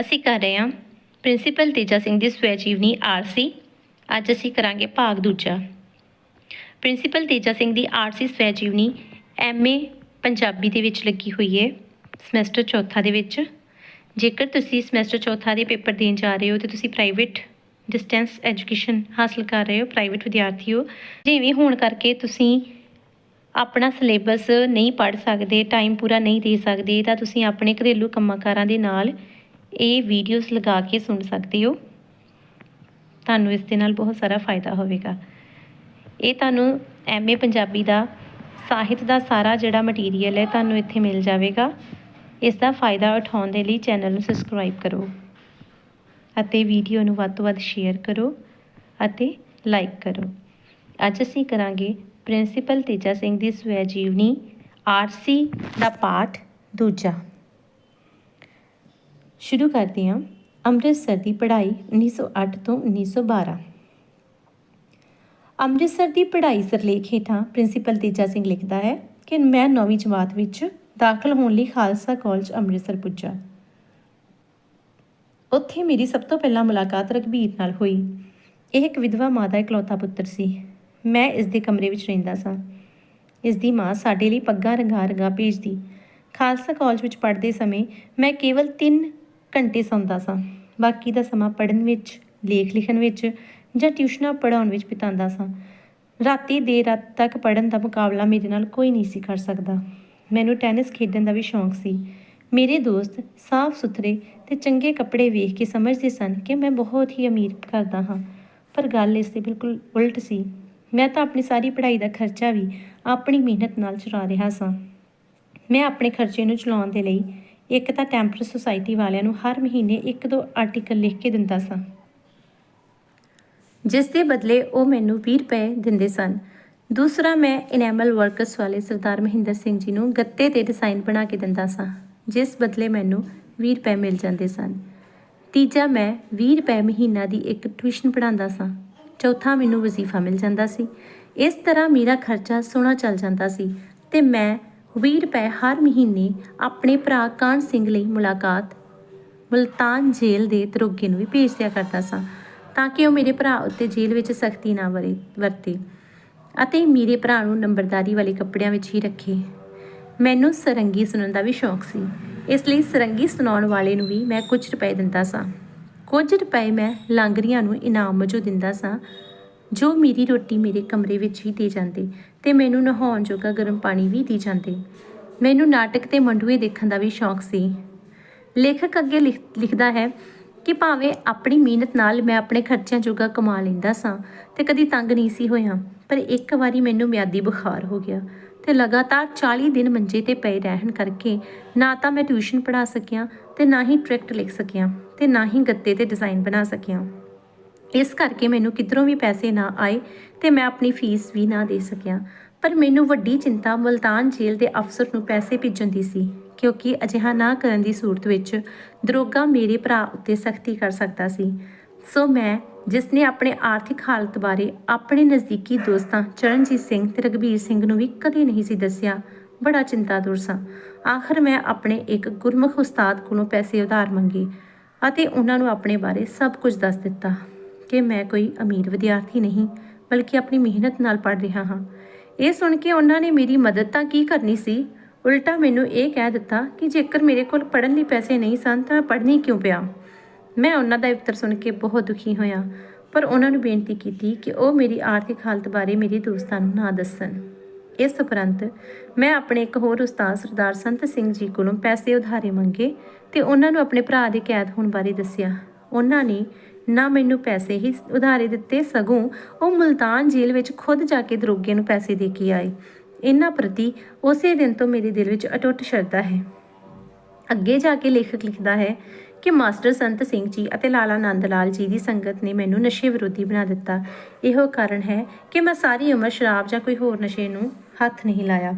ਅਸੀਂ ਕਰ ਰਹੇ ਹਾਂ। ਪ੍ਰਿੰਸੀਪਲ ਤੇਜਾ ਸਿੰਘ ਦੀ ਸਵੈ ਜੀਵਨੀ ਆਰਸੀ। ਅੱਜ ਅਸੀਂ ਕਰਾਂਗੇ ਭਾਗ ਦੂਜਾ। ਪ੍ਰਿੰਸੀਪਲ ਤੇਜਾ ਸਿੰਘ ਦੀ ਆਰਸੀ ਸਵੈ ਜੀਵਨੀ ਐਮਏ ਪੰਜਾਬੀ ਦੇ ਵਿੱਚ ਲੱਗੀ ਹੋਈ ਹੈ ਸਮੈਸਟਰ ਚੌਥਾ ਦੇ ਵਿੱਚ। ਜੇਕਰ ਤੁਸੀਂ ਸਮੈਸਟਰ ਚੌਥਾ ਦੇ ਪੇਪਰ ਦੇਣ ਜਾ ਰਹੇ ਹੋ ਤੇ ਤੁਸੀਂ ਪ੍ਰਾਈਵੇਟ ਡਿਸਟੈਂਸ ਐਜੂਕੇਸ਼ਨ ਹਾਸਲ ਕਰ ਰਹੇ ਹੋ, ਪ੍ਰਾਈਵੇਟ ਵਿਦਿਆਰਥੀ ਹੋ ਜਿਵੇਂ ਹੋਣ ਕਰਕੇ ਤੁਸੀਂ ਆਪਣਾ ਸਿਲੇਬਸ ਨਹੀਂ ਪੜ੍ਹ ਸਕਦੇ, ਟਾਈਮ ਪੂਰਾ ਨਹੀਂ ਦੇ ਸਕਦੇ, ਤਾਂ ਤੁਸੀਂ ਆਪਣੇ ਘਰੇਲੂ ਕੰਮਾਂ ਕਾਰਾਂ ਦੇ ਨਾਲ ਇਹ ਵੀਡੀਓਜ਼ ਲਗਾ ਕੇ ਸੁਣ ਸਕਦੇ ਹੋ। ਤੁਹਾਨੂੰ ਇਸ ਦੇ ਨਾਲ ਬਹੁਤ ਸਾਰਾ ਫਾਇਦਾ ਹੋਵੇਗਾ। ਇਹ ਤੁਹਾਨੂੰ ਐਮਏ ਪੰਜਾਬੀ ਦਾ, ਸਾਹਿਤ ਦਾ ਸਾਰਾ ਜਿਹੜਾ ਮਟੀਰੀਅਲ ਹੈ ਤੁਹਾਨੂੰ ਇੱਥੇ ਮਿਲ ਜਾਵੇਗਾ। ਇਸ ਦਾ ਫਾਇਦਾ ਉਠਾਉਣ ਦੇ ਲਈ ਚੈਨਲ ਨੂੰ ਸਬਸਕ੍ਰਾਈਬ ਕਰੋ ਅਤੇ ਵੀਡੀਓ ਨੂੰ ਵੱਧ ਤੋਂ ਵੱਧ ਸ਼ੇਅਰ ਕਰੋ ਅਤੇ ਲਾਈਕ ਕਰੋ। ਅੱਜ ਅਸੀਂ ਕਰਾਂਗੇ ਪ੍ਰਿੰਸੀਪਲ ਤੇਜਾ ਸਿੰਘ ਦੀ ਸਵੈ ਜੀਵਨੀ ਆਰਸੀ ਦਾ ਪਾਠ ਦੂਜਾ। ਸ਼ੁਰੂ ਕਰਦੇ ਹਾਂ। ਅੰਮ੍ਰਿਤਸਰ ਦੀ ਪੜ੍ਹਾਈ 1908 ਤੋਂ 1912 ਅੰਮ੍ਰਿਤਸਰ ਦੀ ਪੜ੍ਹਾਈ ਸਰਲੇਖ ਹੇਠਾਂ ਪ੍ਰਿੰਸੀਪਲ ਤੇਜਾ ਸਿੰਘ ਲਿਖਦਾ ਹੈ ਕਿ ਮੈਂ 9ਵੀਂ ਜਮਾਤ ਵਿੱਚ ਦਾਖਲ ਹੋਣ ਲਈ ਖਾਲਸਾ ਕਾਲਜ ਅੰਮ੍ਰਿਤਸਰ ਪੁੱਜਾ। ਉੱਥੇ ਮੇਰੀ ਸਭ ਤੋਂ ਪਹਿਲਾਂ ਮੁਲਾਕਾਤ ਰਘਬੀਰ ਨਾਲ ਹੋਈ। ਇਹ ਇੱਕ ਵਿਧਵਾ ਮਾਂ ਦਾ ਇਕਲੌਤਾ ਪੁੱਤਰ ਸੀ। ਮੈਂ ਇਸ ਦੇ ਕਮਰੇ ਵਿੱਚ ਰਹਿੰਦਾ ਸਾਂ। ਇਸ ਦੀ ਮਾਂ ਸਾਡੇ ਲਈ ਪੱਗਾਂ ਰੰਗਾ ਰੰਗਾ ਭੇਜਦੀ। ਖਾਲਸਾ ਕਾਲਜ ਵਿੱਚ ਪੜ੍ਹਦੇ ਸਮੇਂ ਮੈਂ ਕੇਵਲ 3 ਘੰਟੇ ਸੌਂਦਾ ਸਾਂ। ਬਾਕੀ ਦਾ ਸਮਾਂ ਪੜ੍ਹਨ ਵਿੱਚ, ਲੇਖ ਲਿਖਣ ਵਿੱਚ ਜਾਂ ਟਿਊਸ਼ਨਾਂ ਪੜ੍ਹਾਉਣ ਵਿੱਚ ਬਿਤਾਉਂਦਾ ਸਾਂ। ਰਾਤੀ ਦੇਰ ਰਾਤ ਤੱਕ ਪੜ੍ਹਨ ਦਾ ਮੁਕਾਬਲਾ ਮੇਰੇ ਨਾਲ ਕੋਈ ਨਹੀਂ ਸੀ ਕਰ ਸਕਦਾ। ਮੈਨੂੰ ਟੈਨਿਸ ਖੇਡਣ ਦਾ ਵੀ ਸ਼ੌਂਕ ਸੀ। ਮੇਰੇ ਦੋਸਤ ਸਾਫ਼ ਸੁਥਰੇ ਤੇ ਚੰਗੇ ਕੱਪੜੇ ਵੇਖ ਕੇ ਸਮਝਦੇ ਸਨ ਕਿ ਮੈਂ ਬਹੁਤ ਹੀ ਅਮੀਰ ਕਰਦਾ ਹਾਂ। ਪਰ ਗੱਲ ਇਸ ਦੇ ਬਿਲਕੁਲ ਉਲਟ ਸੀ। ਮੈਂ ਤਾਂ ਆਪਣੀ ਸਾਰੀ ਪੜ੍ਹਾਈ ਦਾ ਖਰਚਾ ਵੀ ਆਪਣੀ ਮਿਹਨਤ ਨਾਲ ਚੁਰਾ ਰਿਹਾ ਸਾਂ। ਮੈਂ ਆਪਣੇ ਖਰਚੇ ਨੂੰ ਚਲਾਉਣ ਦੇ ਲਈ ਇੱਕ ਤਾਂ ਟੈਂਪਰ ਸੁਸਾਇਟੀ ਵਾਲਿਆਂ ਨੂੰ ਹਰ ਮਹੀਨੇ ਇੱਕ ਦੋ ਆਰਟੀਕਲ ਲਿਖ ਕੇ ਦਿੰਦਾ ਸਾਂ। ਜਿਸ ਦੇ ਬਦਲੇ ਉਹ ਮੈਨੂੰ 20 ਰੁਪਏ ਦਿੰਦੇ ਸਨ। ਦੂਸਰਾ ਮੈਂ ਇਨੈਮਲ ਵਰਕਰਸ ਵਾਲੇ ਸਰਦਾਰ ਮਹਿੰਦਰ ਸਿੰਘ ਜੀ ਨੂੰ ਗੱਤੇ ਤੇ ਡਿਜ਼ਾਈਨ ਬਣਾ ਕੇ ਦਿੰਦਾ ਸਾਂ, ਜਿਸ ਬਦਲੇ ਮੈਨੂੰ 20 ਰੁਪਏ ਮਿਲ ਜਾਂਦੇ ਸਨ। ਤੀਜਾ ਮੈਂ 20 ਰੁਪਏ ਮਹੀਨਾ ਦੀ ਇੱਕ ਟਿਊਸ਼ਨ ਪੜਾਉਂਦਾ ਸਾਂ। ਚੌਥਾ ਮੈਨੂੰ ਵਜ਼ੀਫਾ ਮਿਲ ਜਾਂਦਾ ਸੀ। ਇਸ ਤਰ੍ਹਾਂ ਮੇਰਾ ਖਰਚਾ ਸੋਹਣਾ ਚੱਲ ਜਾਂਦਾ ਸੀ ਤੇ ਮੈਂ 20 ਰੁਪਏ ਹਰ ਮਹੀਨੇ ਆਪਣੇ ਭਰਾ ਕਾਨ ਸਿੰਘ ਲਈ ਮੁਲਾਕਾਤ? ਮੁਲਤਾਨ ਜੇਲ੍ਹ ਦੇ ਦਰੋਗੇ ਨੂੰ ਵੀ ਭੇਜ ਦਿਆ ਕਰਦਾ ਸਾਂ, ਤਾਂ ਕਿ ਉਹ ਮੇਰੇ ਭਰਾ ਉੱਤੇ ਜੇਲ੍ਹ ਵਿੱਚ ਸਖਤੀ ਨਾ ਵਰੇ, ਵਰਤੇ ਅਤੇ ਮੇਰੇ ਭਰਾ ਨੂੰ ਨੰਬਰਦਾਰੀ ਵਾਲੇ ਕੱਪੜਿਆਂ ਵਿੱਚ ਹੀ ਰੱਖੇ। ਮੈਨੂੰ ਸਰੰਗੀ ਸੁਣਨ ਦਾ ਵੀ ਸ਼ੌਂਕ ਸੀ। ਇਸ ਲਈ ਸਰੰਗੀ ਸੁਣਾਉਣ ਵਾਲੇ ਨੂੰ ਵੀ ਮੈਂ ਕੁਝ ਰੁਪਏ ਦਿੰਦਾ ਸਾਂ। ਕੁਝ ਰੁਪਏ ਮੈਂ ਲਾਂਗਰੀਆਂ ਨੂੰ ਇਨਾਮ ਵਜੋਂ ਦਿੰਦਾ ਸਾਂ ਜੋ ਮੇਰੀ ਰੋਟੀ ਮੇਰੇ ਕਮਰੇ ਵਿੱਚ ਹੀ ਦੇ ਜਾਂਦੇ ਤੇ ਮੈਨੂੰ ਨਹਾਉਣ ਜੋਗਾ ਗਰਮ ਪਾਣੀ ਵੀ ਦੇ ਜਾਂਦੇ। ਮੈਨੂੰ ਨਾਟਕ ਤੇ ਮੰਡੂਏ ਦੇਖਣ ਦਾ ਵੀ ਸ਼ੌਂਕ ਸੀ। ਲੇਖਕ ਅੱਗੇ ਲਿਖ- ਲਿਖਦਾ ਹੈ ਕਿ ਭਾਵੇਂ ਆਪਣੀ ਮਿਹਨਤ ਨਾਲ ਮੈਂ ਆਪਣੇ ਖਰਚਿਆਂ ਜੋਗਾ ਕਮਾ ਲੈਂਦਾ ਸਾਂ ਤੇ ਕਦੀ ਤੰਗ ਨਹੀਂ ਸੀ ਹੋਇਆ, ਪਰ ਇੱਕ ਵਾਰੀ ਮੈਨੂੰ ਮਿਆਦੀ ਬੁਖਾਰ ਹੋ ਗਿਆ ਤੇ ਲਗਾਤਾਰ 40 ਦਿਨ ਮੰਜੇ ਤੇ ਪਏ ਰਹਿਣ ਕਰਕੇ ਨਾ ਤਾਂ ਮੈਂ ਟਿਊਸ਼ਨ ਪੜ੍ਹਾ ਸਕਿਆ ਤੇ ਨਾ ਹੀ ਟ੍ਰੈਕਟ ਲਿਖ ਸਕਿਆ ਤੇ ਨਾ ਹੀ ਗੱਤੇ ਤੇ ਡਿਜ਼ਾਈਨ ਬਣਾ ਸਕਿਆ। ਇਸ ਕਰਕੇ ਮੈਨੂੰ ਕਿਧਰੋਂ ਵੀ ਪੈਸੇ ਨਾ ਆਏ ਤੇ ਮੈਂ ਆਪਣੀ ਫੀਸ ਵੀ ਨਾ ਦੇ ਸਕਿਆ। ਪਰ ਮੈਨੂੰ ਵੱਡੀ ਚਿੰਤਾ ਮਲਤਾਨ ਜੇਲ੍ਹ ਦੇ ਅਫਸਰ ਨੂੰ ਪੈਸੇ ਭੇਜਣ ਦੀ ਸੀ, ਕਿਉਂਕਿ ਅਜਿਹਾ ਨਾ ਕਰਨ ਦੀ ਸੂਰਤ ਵਿੱਚ ਦਰੋਗਾ ਮੇਰੇ ਭਰਾ ਉੱਤੇ ਸਖਤੀ ਕਰ ਸਕਦਾ ਸੀ। ਸੋ ਮੈਂ, ਜਿਸ ਨੇ ਆਪਣੇ ਆਰਥਿਕ ਹਾਲਤ ਬਾਰੇ ਆਪਣੇ ਨਜ਼ਦੀਕੀ ਦੋਸਤਾਂ ਚਰਨਜੀਤ ਸਿੰਘ ਤੇ ਰਗਬੀਰ ਸਿੰਘ ਨੂੰ ਵੀ ਕਦੇ ਨਹੀਂ ਸੀ ਦੱਸਿਆ, ਬੜਾ ਚਿੰਤਾਤੁਰ ਸਾਂ। ਆਖਰ ਮੈਂ ਆਪਣੇ ਇੱਕ ਗੁਰਮੁਖ ਉਸਤਾਦ ਕੋਲੋਂ ਪੈਸੇ ਉਧਾਰ ਮੰਗੇ ਅਤੇ ਉਹਨਾਂ ਨੂੰ ਆਪਣੇ ਬਾਰੇ ਸਭ ਕੁਝ ਦੱਸ ਦਿੱਤਾ। ਕਿ ਮੈਂ ਕੋਈ ਅਮੀਰ ਵਿਦਿਆਰਥੀ ਨਹੀਂ, ਬਲਕਿ ਆਪਣੀ ਮਿਹਨਤ ਨਾਲ ਪੜ੍ਹ ਰਿਹਾ ਹਾਂ। ਇਹ ਸੁਣ ਕੇ ਉਹਨਾਂ ਨੇ ਮੇਰੀ ਮਦਦ ਤਾਂ ਕੀ ਕਰਨੀ ਸੀ? ਉਲਟਾ ਮੈਨੂੰ ਇਹ ਕਹਿ ਦਿੱਤਾ ਕਿ ਜੇਕਰ ਮੇਰੇ ਕੋਲ ਪੜ੍ਹਨ ਲਈ ਪੈਸੇ ਨਹੀਂ ਸਨ ਤਾਂ ਪੜ੍ਹਨੀ ਕਿਉਂ ਪਿਆ? ਮੈਂ ਉਹਨਾਂ ਦਾ ਉੱਤਰ ਸੁਣ ਕੇ ਬਹੁਤ ਦੁਖੀ ਹੋਇਆ, ਪਰ ਉਹਨਾਂ ਨੂੰ ਬੇਨਤੀ ਕੀਤੀ ਕਿ ਉਹ ਮੇਰੀ ਆਰਥਿਕ ਹਾਲਤ ਬਾਰੇ ਮੇਰੇ ਦੋਸਤਾਂ ਨੂੰ ਨਾ ਦੱਸਣ। ਇਸ ਉਪਰੰਤ ਮੈਂ ਆਪਣੇ ਇੱਕ ਹੋਰ ਉਸਤਾਦ ਸਰਦਾਰ ਸੰਤ ਸਿੰਘ ਜੀ ਕੋਲੋਂ ਪੈਸੇ ਉਧਾਰੇ ਮੰਗੇ ਤੇ ਉਹਨਾਂ ਨੂੰ ਆਪਣੇ ਭਰਾ ਦੇ ਕੈਦ ਹੋਣ ਬਾਰੇ ਦੱਸਿਆ। ਉਹਨਾਂ ਨੇ ਨਾ ਮੈਨੂੰ ਪੈਸੇ ਹੀ ਉਧਾਰੇ ਦਿੱਤੇ ਸਗੋਂ ਉਹ ਮੁਲਤਾਨ ਜੇਲ੍ਹ ਵਿੱਚ ਖੁਦ ਜਾ ਕੇ ਦਰੋਗੇ ਨੂੰ ਪੈਸੇ ਦੇ ਕੇ ਆਏ। ਇਹਨਾਂ ਪ੍ਰਤੀ ਉਸੇ ਦਿਨ ਤੋਂ ਮੇਰੇ ਦਿਲ ਵਿੱਚ ਅਟੁੱਟ ਸ਼ਰਧਾ ਹੈ। ਅੱਗੇ ਜਾ ਕੇ ਲੇਖਕ ਲਿਖਦਾ ਹੈ ਕਿ ਮਾਸਟਰ ਸੰਤ ਸਿੰਘ ਜੀ ਅਤੇ ਲਾਲਾ ਨੰਦ ਲਾਲ ਜੀ ਦੀ ਸੰਗਤ ਨੇ ਮੈਨੂੰ ਨਸ਼ੇ ਵਿਰੋਧੀ ਬਣਾ ਦਿੱਤਾ। ਇਹੋ ਕਾਰਨ ਹੈ ਕਿ ਮੈਂ ਸਾਰੀ ਉਮਰ ਸ਼ਰਾਬ ਜਾਂ ਕੋਈ ਹੋਰ ਨਸ਼ੇ ਨੂੰ ਹੱਥ ਨਹੀਂ ਲਾਇਆ।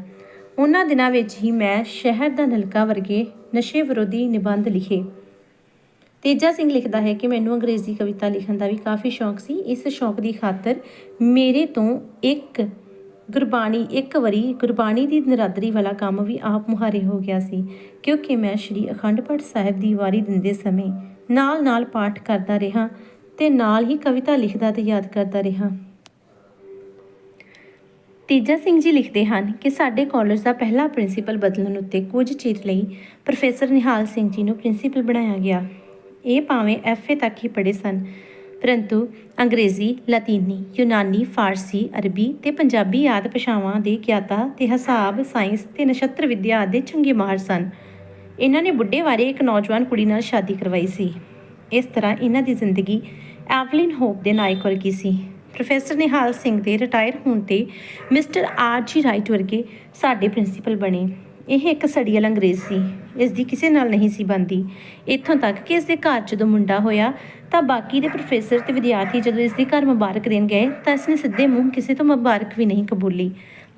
ਉਹਨਾਂ ਦਿਨਾਂ ਵਿੱਚ ਹੀ ਮੈਂ ਸ਼ਹਿਰ ਦਾ ਨਲਕਾ ਵਰਗੇ ਨਸ਼ੇ ਵਿਰੋਧੀ ਨਿਬੰਧ ਲਿਖੇ। ਤੇਜਾ ਸਿੰਘ ਲਿਖਦਾ ਹੈ ਕਿ ਮੈਨੂੰ ਅੰਗਰੇਜ਼ੀ ਕਵਿਤਾ ਲਿਖਣ ਦਾ ਵੀ ਕਾਫੀ ਸ਼ੌਂਕ ਸੀ। ਇਸ ਸ਼ੌਂਕ ਦੀ ਖਾਤਰ ਮੇਰੇ ਤੋਂ ਇੱਕ ਗੁਰਬਾਣੀ, ਇੱਕ ਵਾਰੀ ਗੁਰਬਾਣੀ ਦੀ ਨਰਾਦਰੀ ਵਾਲਾ ਕੰਮ ਵੀ ਆਪ ਮੁਹਾਰੇ ਹੋ ਗਿਆ ਸੀ, ਕਿਉਂਕਿ ਮੈਂ ਸ਼੍ਰੀ ਅਖੰਡ ਪਾਠ ਸਾਹਿਬ ਦੀ ਵਾਰੀ ਦਿੰਦੇ ਸਮੇਂ ਨਾਲ-ਨਾਲ ਪਾਠ ਕਰਦਾ ਰਿਹਾ ਤੇ ਨਾਲ ਹੀ ਕਵਿਤਾ ਲਿਖਦਾ ਤੇ ਯਾਦ ਕਰਦਾ ਰਿਹਾ। ਤੇਜਾ ਸਿੰਘ ਜੀ ਲਿਖਦੇ ਹਨ ਕਿ ਸਾਡੇ ਕਾਲਜ ਦਾ ਪਹਿਲਾ ਪ੍ਰਿੰਸੀਪਲ ਬਦਲਣ ਉੱਤੇ ਕੁਝ ਚਿਰ ਲਈ ਪ੍ਰੋਫੈਸਰ ਨਿਹਾਲ ਸਿੰਘ ਜੀ ਨੂੰ ਪ੍ਰਿੰਸੀਪਲ ਬਣਾਇਆ ਗਿਆ। ਇਹ ਭਾਵੇਂ ਐਫਏ ਤੱਕ ਹੀ ਪੜ੍ਹੇ ਸਨ, ਪਰੰਤੂ ਅੰਗਰੇਜ਼ੀ, ਲਾਤੀਨੀ, ਯੂਨਾਨੀ, ਫਾਰਸੀ, ਅਰਬੀ ਤੇ ਪੰਜਾਬੀ ਆਦਿ ਭਾਸ਼ਾਵਾਂ ਦੇ ਗਿਆਤਾ ਤੇ ਹਿਸਾਬ, ਸਾਇੰਸ ਤੇ ਨਛੱਤਰ ਵਿਦਿਆ ਦੇ ਚੰਗੇ ਮਾਹਰ ਸਨ। ਇਹਨਾਂ ਨੇ ਬੁੱਢੇ ਬਾਰੇ ਇੱਕ ਨੌਜਵਾਨ ਕੁੜੀ ਨਾਲ ਸ਼ਾਦੀ ਕਰਵਾਈ ਸੀ। ਇਸ ਤਰ੍ਹਾਂ ਇਹਨਾਂ ਦੀ ਜ਼ਿੰਦਗੀ ਐਵਲਿਨ ਹੋਪ ਦੇ ਨਾਇਕ ਵਰਗੀ ਸੀ। ਪ੍ਰੋਫੈਸਰ ਨਿਹਾਲ ਸਿੰਘ ਦੇ ਰਿਟਾਇਰ ਹੋਣ ਤੇ ਮਿਸਟਰ ਆਰ ਜੀ ਰਾਈਟ ਵਰਗੇ ਸਾਡੇ ਪ੍ਰਿੰਸੀਪਲ ਬਣੇ। ਇਹ ਇੱਕ ਸੜੀਅਲ ਅੰਗਰੇਜ਼ ਸੀ। ਇਸ ਦੀ ਕਿਸੇ ਨਾਲ ਨਹੀਂ ਸੀ ਬੰਦੀ ਇੱਥੋਂ ਤੱਕ ਕਿ ਇਸ ਦੇ ਘਰ ਜਦੋਂ ਮੁੰਡਾ ਹੋਇਆ, ਤਾਂ ਬਾਕੀ ਦੇ ਪ੍ਰੋਫੈਸਰ ਤੇ ਵਿਦਿਆਰਥੀ ਜਦੋਂ ਇਸ ਦੇ ਘਰ ਮੁਬਾਰਕ ਦੇਣ ਗਏ, ਤਾਂ ਇਸਨੇ ਸਿੱਧੇ ਮੂੰਹ ਕਿਸੇ ਤੋਂ ਮੁਬਾਰਕ ਵੀ ਨਹੀਂ ਕਬੂਲੀ।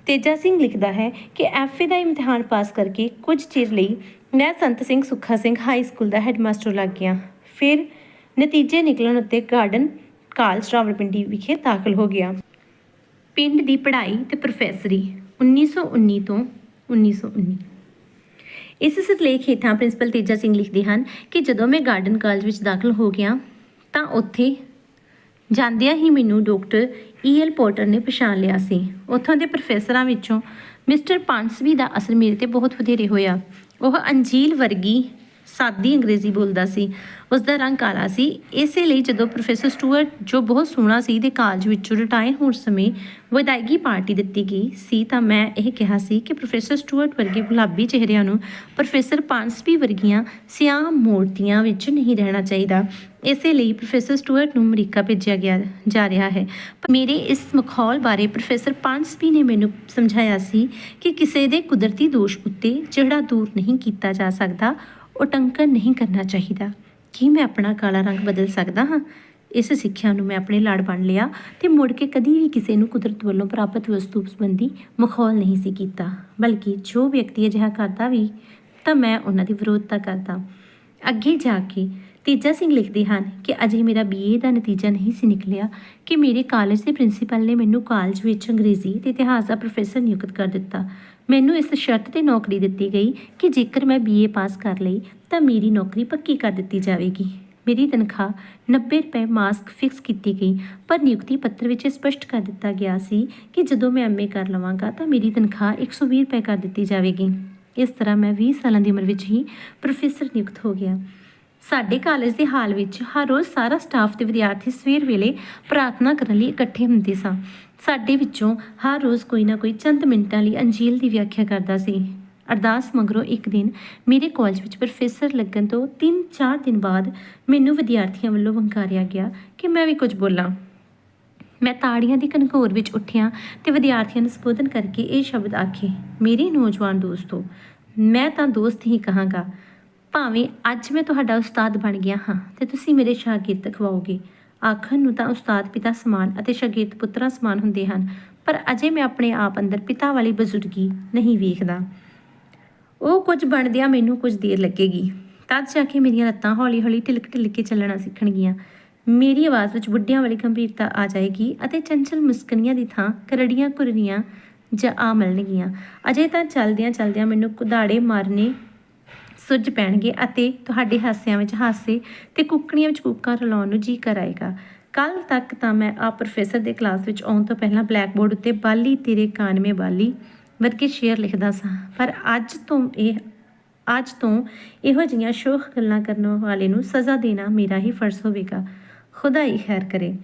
ਤੇਜਾ ਸਿੰਘ ਲਿਖਦਾ ਹੈ ਕਿ ਐਫਏ ਦਾ ਇਮਤਿਹਾਨ ਪਾਸ ਕਰਕੇ ਕੁਝ ਚਿਰ ਲਈ ਮੈਂ ਸੰਤ ਸਿੰਘ ਸੁੱਖਾ ਸਿੰਘ ਹਾਈ ਸਕੂਲ ਦਾ ਹੈਡਮਾਸਟਰ ਲੱਗ ਗਿਆ। ਫਿਰ ਨਤੀਜੇ ਨਿਕਲਣ ਉੱਤੇ ਗਾਰਡਨ ਕਾਲਜ ਰਾਵਲਪਿੰਡੀ ਵਿਖੇ ਦਾਖਲ ਹੋ ਗਿਆ। ਪਿੰਡ ਦੀ ਪੜ੍ਹਾਈ ਤੇ ਪ੍ਰੋਫੈਸਰੀ 1919 ਤੋਂ 1919 ਇਸ ਸਿਰਲੇਖ ਹੇਠਾਂ ਪ੍ਰਿੰਸੀਪਲ ਤੇਜਾ ਸਿੰਘ ਲਿਖਦੇ ਹਨ ਕਿ ਜਦੋਂ ਮੈਂ ਗਾਰਡਨ ਕਾਲਜ ਵਿੱਚ ਦਾਖਲ ਹੋ ਗਿਆ ਤਾਂ ਉੱਥੇ ਜਾਂਦਿਆਂ ਹੀ ਮੈਨੂੰ ਡਾਕਟਰ ਈਐਲ ਪੋਰਟਰ ਨੇ ਪਛਾਣ ਲਿਆ ਸੀ। ਉੱਥੋਂ ਦੇ ਪ੍ਰੋਫੈਸਰਾਂ ਵਿੱਚੋਂ ਮਿਸਟਰ ਪਾਂਸਵੀ ਦਾ ਅਸਰ ਮੇਰੇ ਤੇ ਬਹੁਤ ਵਧੇਰੇ ਹੋਇਆ। ਉਹ ਅੰਜੀਲ ਵਰਗੀ ਸਾਦੀ ਅੰਗਰੇਜ਼ੀ ਬੋਲਦਾ ਸੀ। ਉਸ ਦਾ ਰੰਗ ਕਾਲਾ ਸੀ। ਇਸੇ ਲਈ ਜਦੋਂ ਪ੍ਰੋਫੈਸਰ ਸਟੂਅਰਟ, ਜੋ ਬਹੁਤ ਸੋਹਣਾ ਸੀ ਦੇ ਕਾਲਜ ਵਿੱਚੋਂ ਰਿਟਾਇਰ ਹੋਣ ਸਮੇਂ ਵਿਦਾਇਗੀ ਪਾਰਟੀ ਦਿੱਤੀ ਗਈ ਸੀ, ਤਾਂ ਮੈਂ ਇਹ ਕਿਹਾ ਸੀ ਕਿ ਪ੍ਰੋਫੈਸਰ ਸਟੂਅਰਟ ਵਰਗੇ ਗੁਲਾਬੀ ਚਿਹਰਿਆਂ ਨੂੰ ਪ੍ਰੋਫੈਸਰ ਪਾਂਸਵੀ ਵਰਗੀਆਂ ਸਿਆਹ ਮੂਰਤੀਆਂ ਵਿੱਚ ਨਹੀਂ ਰਹਿਣਾ ਚਾਹੀਦਾ। ਇਸੇ ਲਈ ਪ੍ਰੋਫੈਸਰ ਸਟੂਅਰਟ ਨੂੰ ਅਮਰੀਕਾ ਭੇਜਿਆ ਗਿਆ, ਜਾ ਰਿਹਾ ਹੈ। ਮੇਰੇ ਇਸ ਮਖੌਲ ਬਾਰੇ ਪ੍ਰੋਫੈਸਰ ਪਾਂਸਵੀ ਨੇ ਮੈਨੂੰ ਸਮਝਾਇਆ ਸੀ ਕਿ ਕਿਸੇ ਦੇ ਕੁਦਰਤੀ ਦੋਸ਼ ਉੱਤੇ ਜਿਹੜਾ ਦੂਰ ਨਹੀਂ ਕੀਤਾ ਜਾ ਸਕਦਾ। ਉਹ ਟੰਕਣ ਨਹੀਂ ਕਰਨਾ ਚਾਹੀਦਾ। ਕੀ ਮੈਂ ਆਪਣਾ ਕਾਲਾ ਰੰਗ ਬਦਲ ਸਕਦਾ ਹਾਂ? ਇਸ ਸਿੱਖਿਆ ਨੂੰ ਮੈਂ ਆਪਣੇ ਲੜ ਬਣ ਲਿਆ ਤੇ ਮੁੜ ਕੇ ਕਦੀ ਵੀ ਕਿਸੇ ਨੂੰ ਕੁਦਰਤ ਵੱਲੋਂ ਪ੍ਰਾਪਤ ਵਸਤੂ ਸੰਬੰਧੀ ਮਖੌਲ ਨਹੀਂ ਸੀ ਕੀਤਾ। ਬਲਕਿ ਜੋ ਵਿਅਕਤੀ ਅਜਿਹਾ ਕਰਦਾ ਵੀ, ਤਾਂ ਮੈਂ ਉਹਨਾਂ ਦੀ ਵਿਰੋਧਤਾ ਕਰਦਾ। ਅੱਗੇ ਜਾ ਕੇ ਤੇਜਾ ਸਿੰਘ ਲਿਖਦੇ ਹਨ ਕਿ ਅਜੇ ਮੇਰਾ ਬੀਏ ਦਾ ਨਤੀਜਾ ਨਹੀਂ ਸੀ ਨਿਕਲਿਆ ਕਿ ਮੇਰੇ ਕਾਲਜ ਦੇ ਪ੍ਰਿੰਸੀਪਲ ਨੇ ਮੈਨੂੰ ਕਾਲਜ ਵਿੱਚ ਅੰਗਰੇਜ਼ੀ ਤੇ ਇਤਿਹਾਸ ਦਾ ਪ੍ਰੋਫੈਸਰ ਨਿਯੁਕਤ ਕਰ ਦਿੱਤਾ। ਮੈਨੂੰ ਇਸ ਸ਼ਰਤ ਤੇ ਨੌਕਰੀ ਦਿੱਤੀ ਗਈ ਕਿ ਜੇਕਰ ਮੈਂ ਬੀਏ ਪਾਸ ਕਰ ਲਈ, ਤਾਂ ਮੇਰੀ ਨੌਕਰੀ ਪੱਕੀ ਕਰ ਦਿੱਤੀ ਜਾਵੇਗੀ। ਮੇਰੀ ਤਨਖਾਹ 90 ਰੁਪਏ ਮਾਸਕ ਫਿਕਸ ਕੀਤੀ ਗਈ, ਪਰ ਨਿਯੁਕਤੀ ਪੱਤਰ ਵਿੱਚ ਇਹ ਸਪਸ਼ਟ ਕਰ ਦਿੱਤਾ ਗਿਆ ਸੀ ਕਿ ਜਦੋਂ ਮੈਂ ਐਮਏ ਕਰ ਲਵਾਂਗਾ, ਤਾਂ ਮੇਰੀ ਤਨਖਾਹ 120 ਰੁਪਏ ਕਰ ਦਿੱਤੀ ਜਾਵੇਗੀ। ਇਸ ਤਰ੍ਹਾਂ ਮੈਂ 20 ਸਾਲਾਂ ਦੀ ਉਮਰ ਵਿੱਚ ਹੀ ਪ੍ਰੋਫੈਸਰ ਨਿਯੁਕਤ ਹੋ ਗਿਆ। ਸਾਡੇ ਕਾਲਜ ਦੇ ਹਾਲ ਵਿੱਚ ਹਰ ਰੋਜ਼ ਸਾਰਾ ਸਟਾਫ ਤੇ ਵਿਦਿਆਰਥੀ ਸਵੇਰ ਵੇਲੇ ਪ੍ਰਾਰਥਨਾ ਕਰਨ ਲਈ ਇਕੱਠੇ ਹੁੰਦੇ ਸਨ ਸਾਡੇ ਵਿੱਚੋਂ ਹਰ ਰੋਜ਼ ਕੋਈ ਨਾ ਕੋਈ ਚੰਦ ਮਿੰਟਾਂ ਲਈ ਅੰਜੀਲ ਦੀ ਵਿਆਖਿਆ ਕਰਦਾ ਸੀ। ਅਰਦਾਸ ਮਗਰੋਂ ਇੱਕ ਦਿਨ ਮੇਰੇ ਕਾਲਜ ਵਿੱਚ ਪ੍ਰੋਫੈਸਰ ਲੱਗਣ ਤੋਂ 3-4 ਦਿਨ ਬਾਅਦ ਮੈਨੂੰ ਵਿਦਿਆਰਥੀਆਂ ਵੱਲੋਂ ਵੰਕਾਰਿਆ ਗਿਆ ਕਿ ਮੈਂ ਵੀ ਕੁਝ ਬੋਲਾਂ। ਮੈਂ ਤਾੜੀਆਂ ਦੀ ਕਨਕੋਰ ਵਿੱਚ ਉੱਠਿਆ ਤੇ ਵਿਦਿਆਰਥੀਆਂ ਨੂੰ ਸੰਬੋਧਨ ਕਰਕੇ ਇਹ ਸ਼ਬਦ ਆਖੇ, ਮੇਰੇ ਨੌਜਵਾਨ ਦੋਸਤੋ, ਮੈਂ ਤਾਂ ਦੋਸਤ ਹੀ ਕਹਾਂਗਾ। ਭਾਵੇਂ ਅੱਜ ਮੈਂ ਤੁਹਾਡਾ ਉਸਤਾਦ ਬਣ ਗਿਆ ਹਾਂ ਤੇ ਤੁਸੀਂ ਮੇਰੇ ਸ਼ਾਗਿਰਦ ਖਵਾਓਗੇ ਆਖਣ ਨੂੰ ਤਾਂ ਉਸਤਾਦ ਪਿਤਾ ਸਮਾਨ ਅਤੇ ਸ਼ਾਗਿਰਦ ਪੁੱਤਰਾਂ ਸਮਾਨ ਹੁੰਦੇ ਹਨ, ਪਰ ਅਜੇ ਮੈਂ ਆਪਣੇ ਆਪ ਅੰਦਰ ਪਿਤਾ ਵਾਲੀ ਬਜ਼ੁਰਗੀ ਨਹੀਂ ਵੇਖਦਾ। ਉਹ ਕੁਝ ਬਣਦਿਆਂ ਮੈਨੂੰ ਕੁਝ ਦੇਰ ਲੱਗੇਗੀ। ਤਦ ਜਾ ਕੇ ਮੇਰੀਆਂ ਲੱਤਾਂ ਹੌਲੀ-ਹੌਲੀ ਢਿਲਕ-ਢਿਲਕ ਕੇ ਚੱਲਣਾ ਸਿੱਖਣਗੀਆਂ। ਮੇਰੀ ਆਵਾਜ਼ ਵਿੱਚ ਬੁੱਢਿਆਂ ਵਾਲੀ ਗੰਭੀਰਤਾ ਆ ਜਾਏਗੀ ਅਤੇ ਚੰਚਲ ਮੁਸਕਣੀਆਂ ਦੀ ਥਾਂ ਕਰੜੀਆਂ ਕੁਰੜੀਆਂ ਜਾਂ ਆ ਮਿਲਣਗੀਆਂ। ਅਜੇ ਤਾਂ ਚਲਦਿਆਂ ਚਲਦਿਆਂ ਮੈਨੂੰ ਕੁਦਾੜੇ ਮਾਰਨੇ ਸੁੱਜ ਪੈਣਗੇ ਅਤੇ ਤੁਹਾਡੇ ਹਾਸਿਆਂ ਵਿੱਚ ਹਾਸੇ ਤੇ ਕੁੱਕੜੀਆਂ ਵਿੱਚ ਕੁੱਕਾਂ ਰਲਾਉਣ ਨੂੰ ਜੀ ਕਰ ਆਏਗਾ ਕੱਲ ਤੱਕ ਤਾਂ ਮੈਂ ਆ ਪ੍ਰੋਫੈਸਰ ਦੇ ਕਲਾਸ ਵਿੱਚ ਆਉਣ ਤੋਂ ਪਹਿਲਾਂ ਬਲੈਕ ਬੋਰਡ ਉੱਤੇ ਬਾਲੀ ਤੇਰੇ ਕਾਨਵੇਂ ਬਾਲੀ ਵਰਗੇ ਸ਼ੇਅਰ ਲਿਖਦਾ ਸਾਂ। ਪਰ ਅੱਜ ਤੋਂ ਇਹ, ਅੱਜ ਤੋਂ ਇਹੋ ਜਿਹੀਆਂ ਸ਼ੋਖ ਗੱਲਾਂ ਕਰਨ ਵਾਲੇ ਨੂੰ ਸਜ਼ਾ ਦੇਣਾ ਮੇਰਾ ਹੀ ਫਰਜ਼ ਹੋਵੇਗਾ। ਖੁਦਾ ਹੀ ਖੈਰ ਕਰੇ।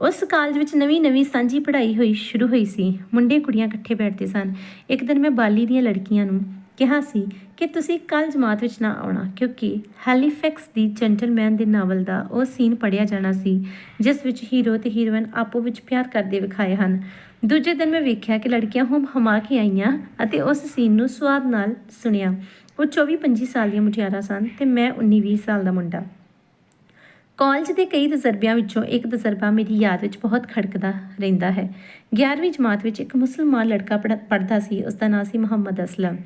ਉਸ ਕਾਲਜ ਵਿੱਚ ਨਵੀਂ-ਨਵੀਂ ਸਾਂਝੀ ਪੜ੍ਹਾਈ ਹੋਈ, ਸ਼ੁਰੂ ਹੋਈ ਸੀ। ਮੁੰਡੇ ਕੁੜੀਆਂ ਇਕੱਠੇ ਬੈਠਦੇ ਸਨ। ਇੱਕ ਦਿਨ ਮੈਂ ਬਾਲੀ ਦੀਆਂ ਲੜਕੀਆਂ ਨੂੰ ਕਿਹਾ ਸੀ ਕਿ ਤੁਸੀਂ ਕੱਲ ਜਮਾਤ ਵਿੱਚ ਨਾ ਆਉਣਾ, ਕਿਉਂਕਿ ਹੈਲੀਫੈਕਸ ਦੀ ਜੈਂਟਲਮੈਨ ਦੇ ਨਾਵਲ ਦਾ ਉਹ ਸੀਨ ਪੜਿਆ ਜਾਣਾ ਸੀ, ਜਿਸ ਵਿੱਚ ਹੀਰੋ ਤੇ ਹੀਰੋਇਨ ਆਪੋ ਵਿੱਚ ਪਿਆਰ ਕਰਦੇ ਵਿਖਾਏ ਹਨ। ਦੂਜੇ ਦਿਨ ਮੈਂ ਵੇਖਿਆ ਕਿ ਲੜਕੀਆਂ ਹੁਮ ਹਮਾ ਕੇ ਆਈਆਂ ਅਤੇ ਉਸ ਸੀਨ ਨੂੰ ਸਵਾਦ ਨਾਲ ਸੁਣਿਆ। ਉਹ 24-25 ਸਾਲ ਦੀਆਂ ਮੁਟਿਆਰਾਂ ਸਨ ਤੇ ਮੈਂ 19-20 ਸਾਲ ਦਾ ਮੁੰਡਾ। ਕਾਲਜ ਦੇ ਕਈ ਤਜਰਬਿਆਂ ਵਿੱਚੋਂ ਇੱਕ ਤਜਰਬਾ ਮੇਰੀ ਯਾਦ ਵਿੱਚ ਬਹੁਤ ਖੜਕਦਾ ਰਹਿੰਦਾ ਹੈ। 11ਵੀਂ ਜਮਾਤ ਵਿੱਚ ਇੱਕ ਮੁਸਲਮਾਨ ਲੜਕਾ ਪੜ੍ਹਦਾ ਸੀ, ਉਸ ਦਾ ਨਾਂ ਸੀ ਮੁਹੰਮਦ ਅਸਲਮ।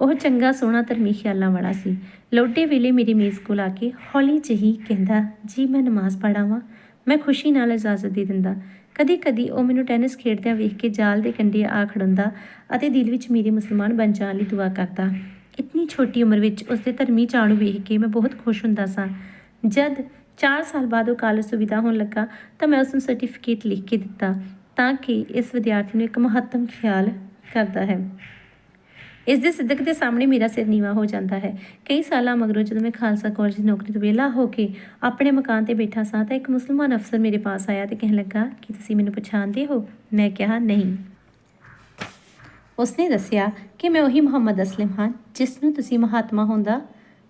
ਉਹ ਚੰਗਾ, ਸੋਹਣਾ, ਧਰਮੀ ਖਿਆਲਾਂ ਵਾਲਾ ਸੀ। ਲੋਡੇ ਵੇਲੇ ਮੇਰੀ ਮੇਜ਼ ਕੋਲ ਆ ਕੇ ਹੌਲੀ ਜਿਹੀ ਕਹਿੰਦਾ, ਜੀ, ਮੈਂ ਨਮਾਜ਼ ਪੜਾਵਾਂ ਮੈਂ ਖੁਸ਼ੀ ਨਾਲ ਇਜਾਜ਼ਤ ਦੇ ਦਿੰਦਾ। ਕਦੀ-ਕਦੀ ਉਹ ਮੈਨੂੰ ਟੈਨਿਸ ਖੇਡਦਿਆਂ ਵੇਖ ਕੇ ਜਾਲ ਦੇ ਕੰਢੇ ਆ ਖੜੁੰਦਾ ਅਤੇ ਦਿਲ ਵਿੱਚ ਮੇਰੇ ਮੁਸਲਮਾਨ ਬਣ ਜਾਣ ਲਈ ਦੁਆ ਕਰਦਾ। ਇਤਨੀ ਛੋਟੀ ਉਮਰ ਵਿੱਚ ਉਸ ਦੇ ਧਰਮੀ ਚਾਅ ਵੇਖ ਕੇ ਮੈਂ ਬਹੁਤ ਖੁਸ਼ ਹੁੰਦਾ ਸਾਂ। ਜਦ 4 ਸਾਲ ਬਾਅਦ ਉਹ ਕਾਲਜ ਤੋਂ ਵਿਦਾ ਹੋਣ ਲੱਗਾ ਤਾਂ ਮੈਂ ਉਸ ਨੂੰ ਸਰਟੀਫਿਕੇਟ ਲਿਖ ਕੇ ਦਿੱਤਾ। ਤਾਂ ਕਿ ਇਸ ਵਿਦਿਆਰਥੀ ਨੂੰ ਇੱਕ ਮਹੱਤਮ ਖਿਆਲ ਕਰਦਾ ਹੈ। ਇਸ ਦੇ ਸਿੱਧਕ ਦੇ ਸਾਹਮਣੇ ਮੇਰਾ ਸਿਰ ਨੀਵਾ ਹੋ ਜਾਂਦਾ ਹੈ। ਕਈ ਸਾਲਾਂ ਮਗਰੋਂ ਜਦੋਂ ਮੈਂ ਖਾਲਸਾ ਕਾਲਜ ਦੀ ਨੌਕਰੀ ਤੋਂ ਵਿਹਲਾ ਹੋ ਕੇ ਆਪਣੇ ਮਕਾਨ ਤੇ ਬੈਠਾ ਸਾਂ ਤਾਂ ਇੱਕ ਮੁਸਲਮਾਨ ਅਫਸਰ ਮੇਰੇ ਪਾਸ ਆਇਆ ਤੇ ਕਹਿਣ ਲੱਗਾ, ਕਿ ਤੁਸੀਂ ਮੈਨੂੰ ਪਛਾਣਦੇ ਹੋ? ਮੈਂ ਕਿਹਾ, ਨਹੀਂ। ਉਸਨੇ ਦੱਸਿਆ ਕਿ ਮੈਂ ਉਹੀ ਮੁਹੰਮਦ ਅਸਲਮ ਹਾਂ, ਜਿਸ ਨੂੰ ਤੁਸੀਂ ਮਹਾਤਮਾ ਹੋਣ ਦਾ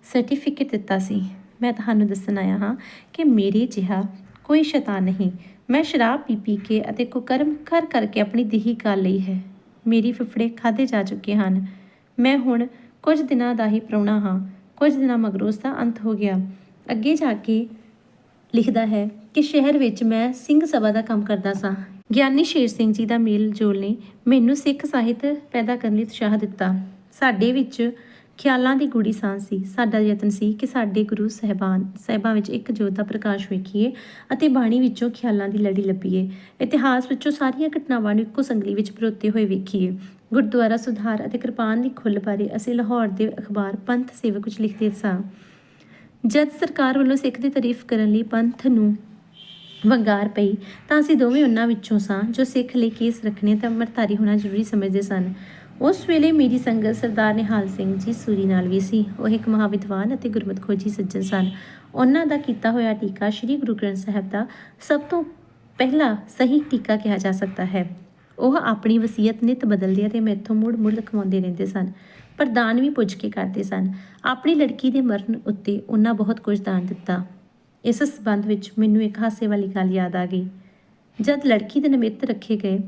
ਸਰਟੀਫਿਕੇਟ ਦਿੱਤਾ ਸੀ। ਮੈਂ ਤੁਹਾਨੂੰ ਦੱਸਣ ਆਇਆ ਹਾਂ ਕਿ ਮੇਰੇ ਜਿਹਾ ਕੋਈ ਸ਼ੈਤਾਨ ਨਹੀਂ। ਮੈਂ ਸ਼ਰਾਬ ਪੀ ਪੀ ਕੇ ਅਤੇ ਕੁਕਰਮ ਕਰ ਕਰਕੇ ਆਪਣੀ ਦਿਹੀ ਕਰ ਲਈ ਹੈ। ਮੇਰੀ ਫਫੜੇ ਖਾਦੇ ਜਾ ਚੁੱਕੇ ਹਨ। ਮੈਂ ਹੁਣ ਕੁਝ ਦਿਨਾਂ ਦਾ ਹੀ ਪ੍ਰਾਹੁਣਾ ਹਾਂ। ਕੁਝ ਦਿਨਾਂ ਮਗਰੋਂ ਉਸ ਦਾ ਅੰਤ ਹੋ ਗਿਆ। ਅੱਗੇ ਜਾ ਕੇ ਲਿਖਦਾ ਹੈ ਕਿ ਸ਼ਹਿਰ ਵਿੱਚ ਮੈਂ ਸਿੰਘ ਸਭਾ ਦਾ ਕੰਮ ਕਰਦਾ ਸਾਂ। ਗਿਆਨੀ ਸ਼ੇਰ ਸਿੰਘ ਜੀ ਦਾ ਮੇਲ ਜੋਲ ਨੇ ਮੈਨੂੰ ਸਿੱਖ ਸਾਹਿਤ ਪੈਦਾ ਕਰਨ ਲਈ ਉਤਸ਼ਾਹ ਦਿੱਤਾ। ਸਾਡੇ ਵਿੱਚ ਖਿਆਲਾਂ ਦੀ ਗੂੜੀ ਸਾਂਝ ਸੀ। ਸਾਡਾ ਯਤਨ ਸੀ ਕਿ ਸਾਡੇ ਗੁਰੂ ਸਹਿਬਾਨ ਸਾਹਿਬਾਂ ਵਿੱਚ ਇੱਕ ਜੋਤ ਦਾ ਪ੍ਰਕਾਸ਼ ਵੇਖੀਏ ਅਤੇ ਬਾਣੀ ਵਿੱਚੋਂ ਖਿਆਲਾਂ ਦੀ ਲੜੀ ਲੱਭੀਏ। ਇਤਿਹਾਸ ਵਿੱਚੋਂ ਸਾਰੀਆਂ ਘਟਨਾਵਾਂ ਨੂੰ ਇੱਕੋ ਸੰਗਲੀ ਵਿੱਚ ਪਰੋਤੇ ਹੋਏ ਵੇਖੀਏ। ਗੁਰਦੁਆਰਾ ਸੁਧਾਰ ਅਤੇ ਕਿਰਪਾਨ ਦੀ ਖੁੱਲ ਬਾਰੇ ਅਸੀਂ ਲਾਹੌਰ ਦੇ ਅਖਬਾਰ ਪੰਥ ਸੇਵਕ ਵਿੱਚ ਲਿਖਦੇ ਸਾਂ। ਜਦ ਸਰਕਾਰ ਵੱਲੋਂ ਸਿੱਖ ਦੀ ਤਾਰੀਫ ਕਰਨ ਲਈ ਪੰਥ ਨੂੰ ਵੰਗਾਰ ਪਈ, ਤਾਂ ਅਸੀਂ ਦੋਵੇਂ ਉਹਨਾਂ ਵਿੱਚੋਂ ਸਾਂ ਜੋ ਸਿੱਖ ਲਈ ਕੇਸ ਰੱਖਣੇ ਤਾਂ ਮਰਤਾਰੀ ਹੋਣਾ ਜ਼ਰੂਰੀ ਸਮਝਦੇ ਸਨ। ਉਸ ਵੇਲੇ ਮੇਰੀ ਸੰਗਤ ਸਰਦਾਰ ਨਿਹਾਲ ਸਿੰਘ ਜੀ ਸੂਰੀ ਨਾਲ ਵੀ ਸੀ। ਉਹ ਇੱਕ ਮਹਾਵਿਦਵਾਨ ਅਤੇ ਗੁਰਮਤਿ ਖੋਜੀ ਸੱਜਣ ਸਨ। ਉਹਨਾਂ ਦਾ ਕੀਤਾ ਹੋਇਆ ਟੀਕਾ ਸ੍ਰੀ ਗੁਰੂ ਗ੍ਰੰਥ ਸਾਹਿਬ ਦਾ ਸਭ ਤੋਂ ਪਹਿਲਾ ਸਹੀ ਟੀਕਾ ਕਿਹਾ ਜਾ ਸਕਦਾ ਹੈ। ਉਹ ਆਪਣੀ ਵਸੀਅਤ ਨਿਤ ਬਦਲਦੇ ਅਤੇ ਮੈਥੋਂ ਮੁੜ ਮੁੜ ਲਿਖਵਾਉਂਦੇ ਰਹਿੰਦੇ ਸਨ। ਪਰ ਦਾਨ ਵੀ ਪੁੱਜ ਕੇ ਕਰਦੇ ਸਨ। ਆਪਣੀ ਲੜਕੀ ਦੇ ਮਰਨ ਉੱਤੇ ਉਹਨਾਂ ਬਹੁਤ ਕੁਝ ਦਾਨ ਦਿੱਤਾ। ਇਸ ਸਬੰਧ ਵਿੱਚ ਮੈਨੂੰ ਇੱਕ ਹਾਸੇ ਵਾਲੀ ਗੱਲ ਯਾਦ ਆ ਗਈ। ਜਦ ਲੜਕੀ ਦੇ ਨਿਮਿੱਤ ਰੱਖੇ ਗਏ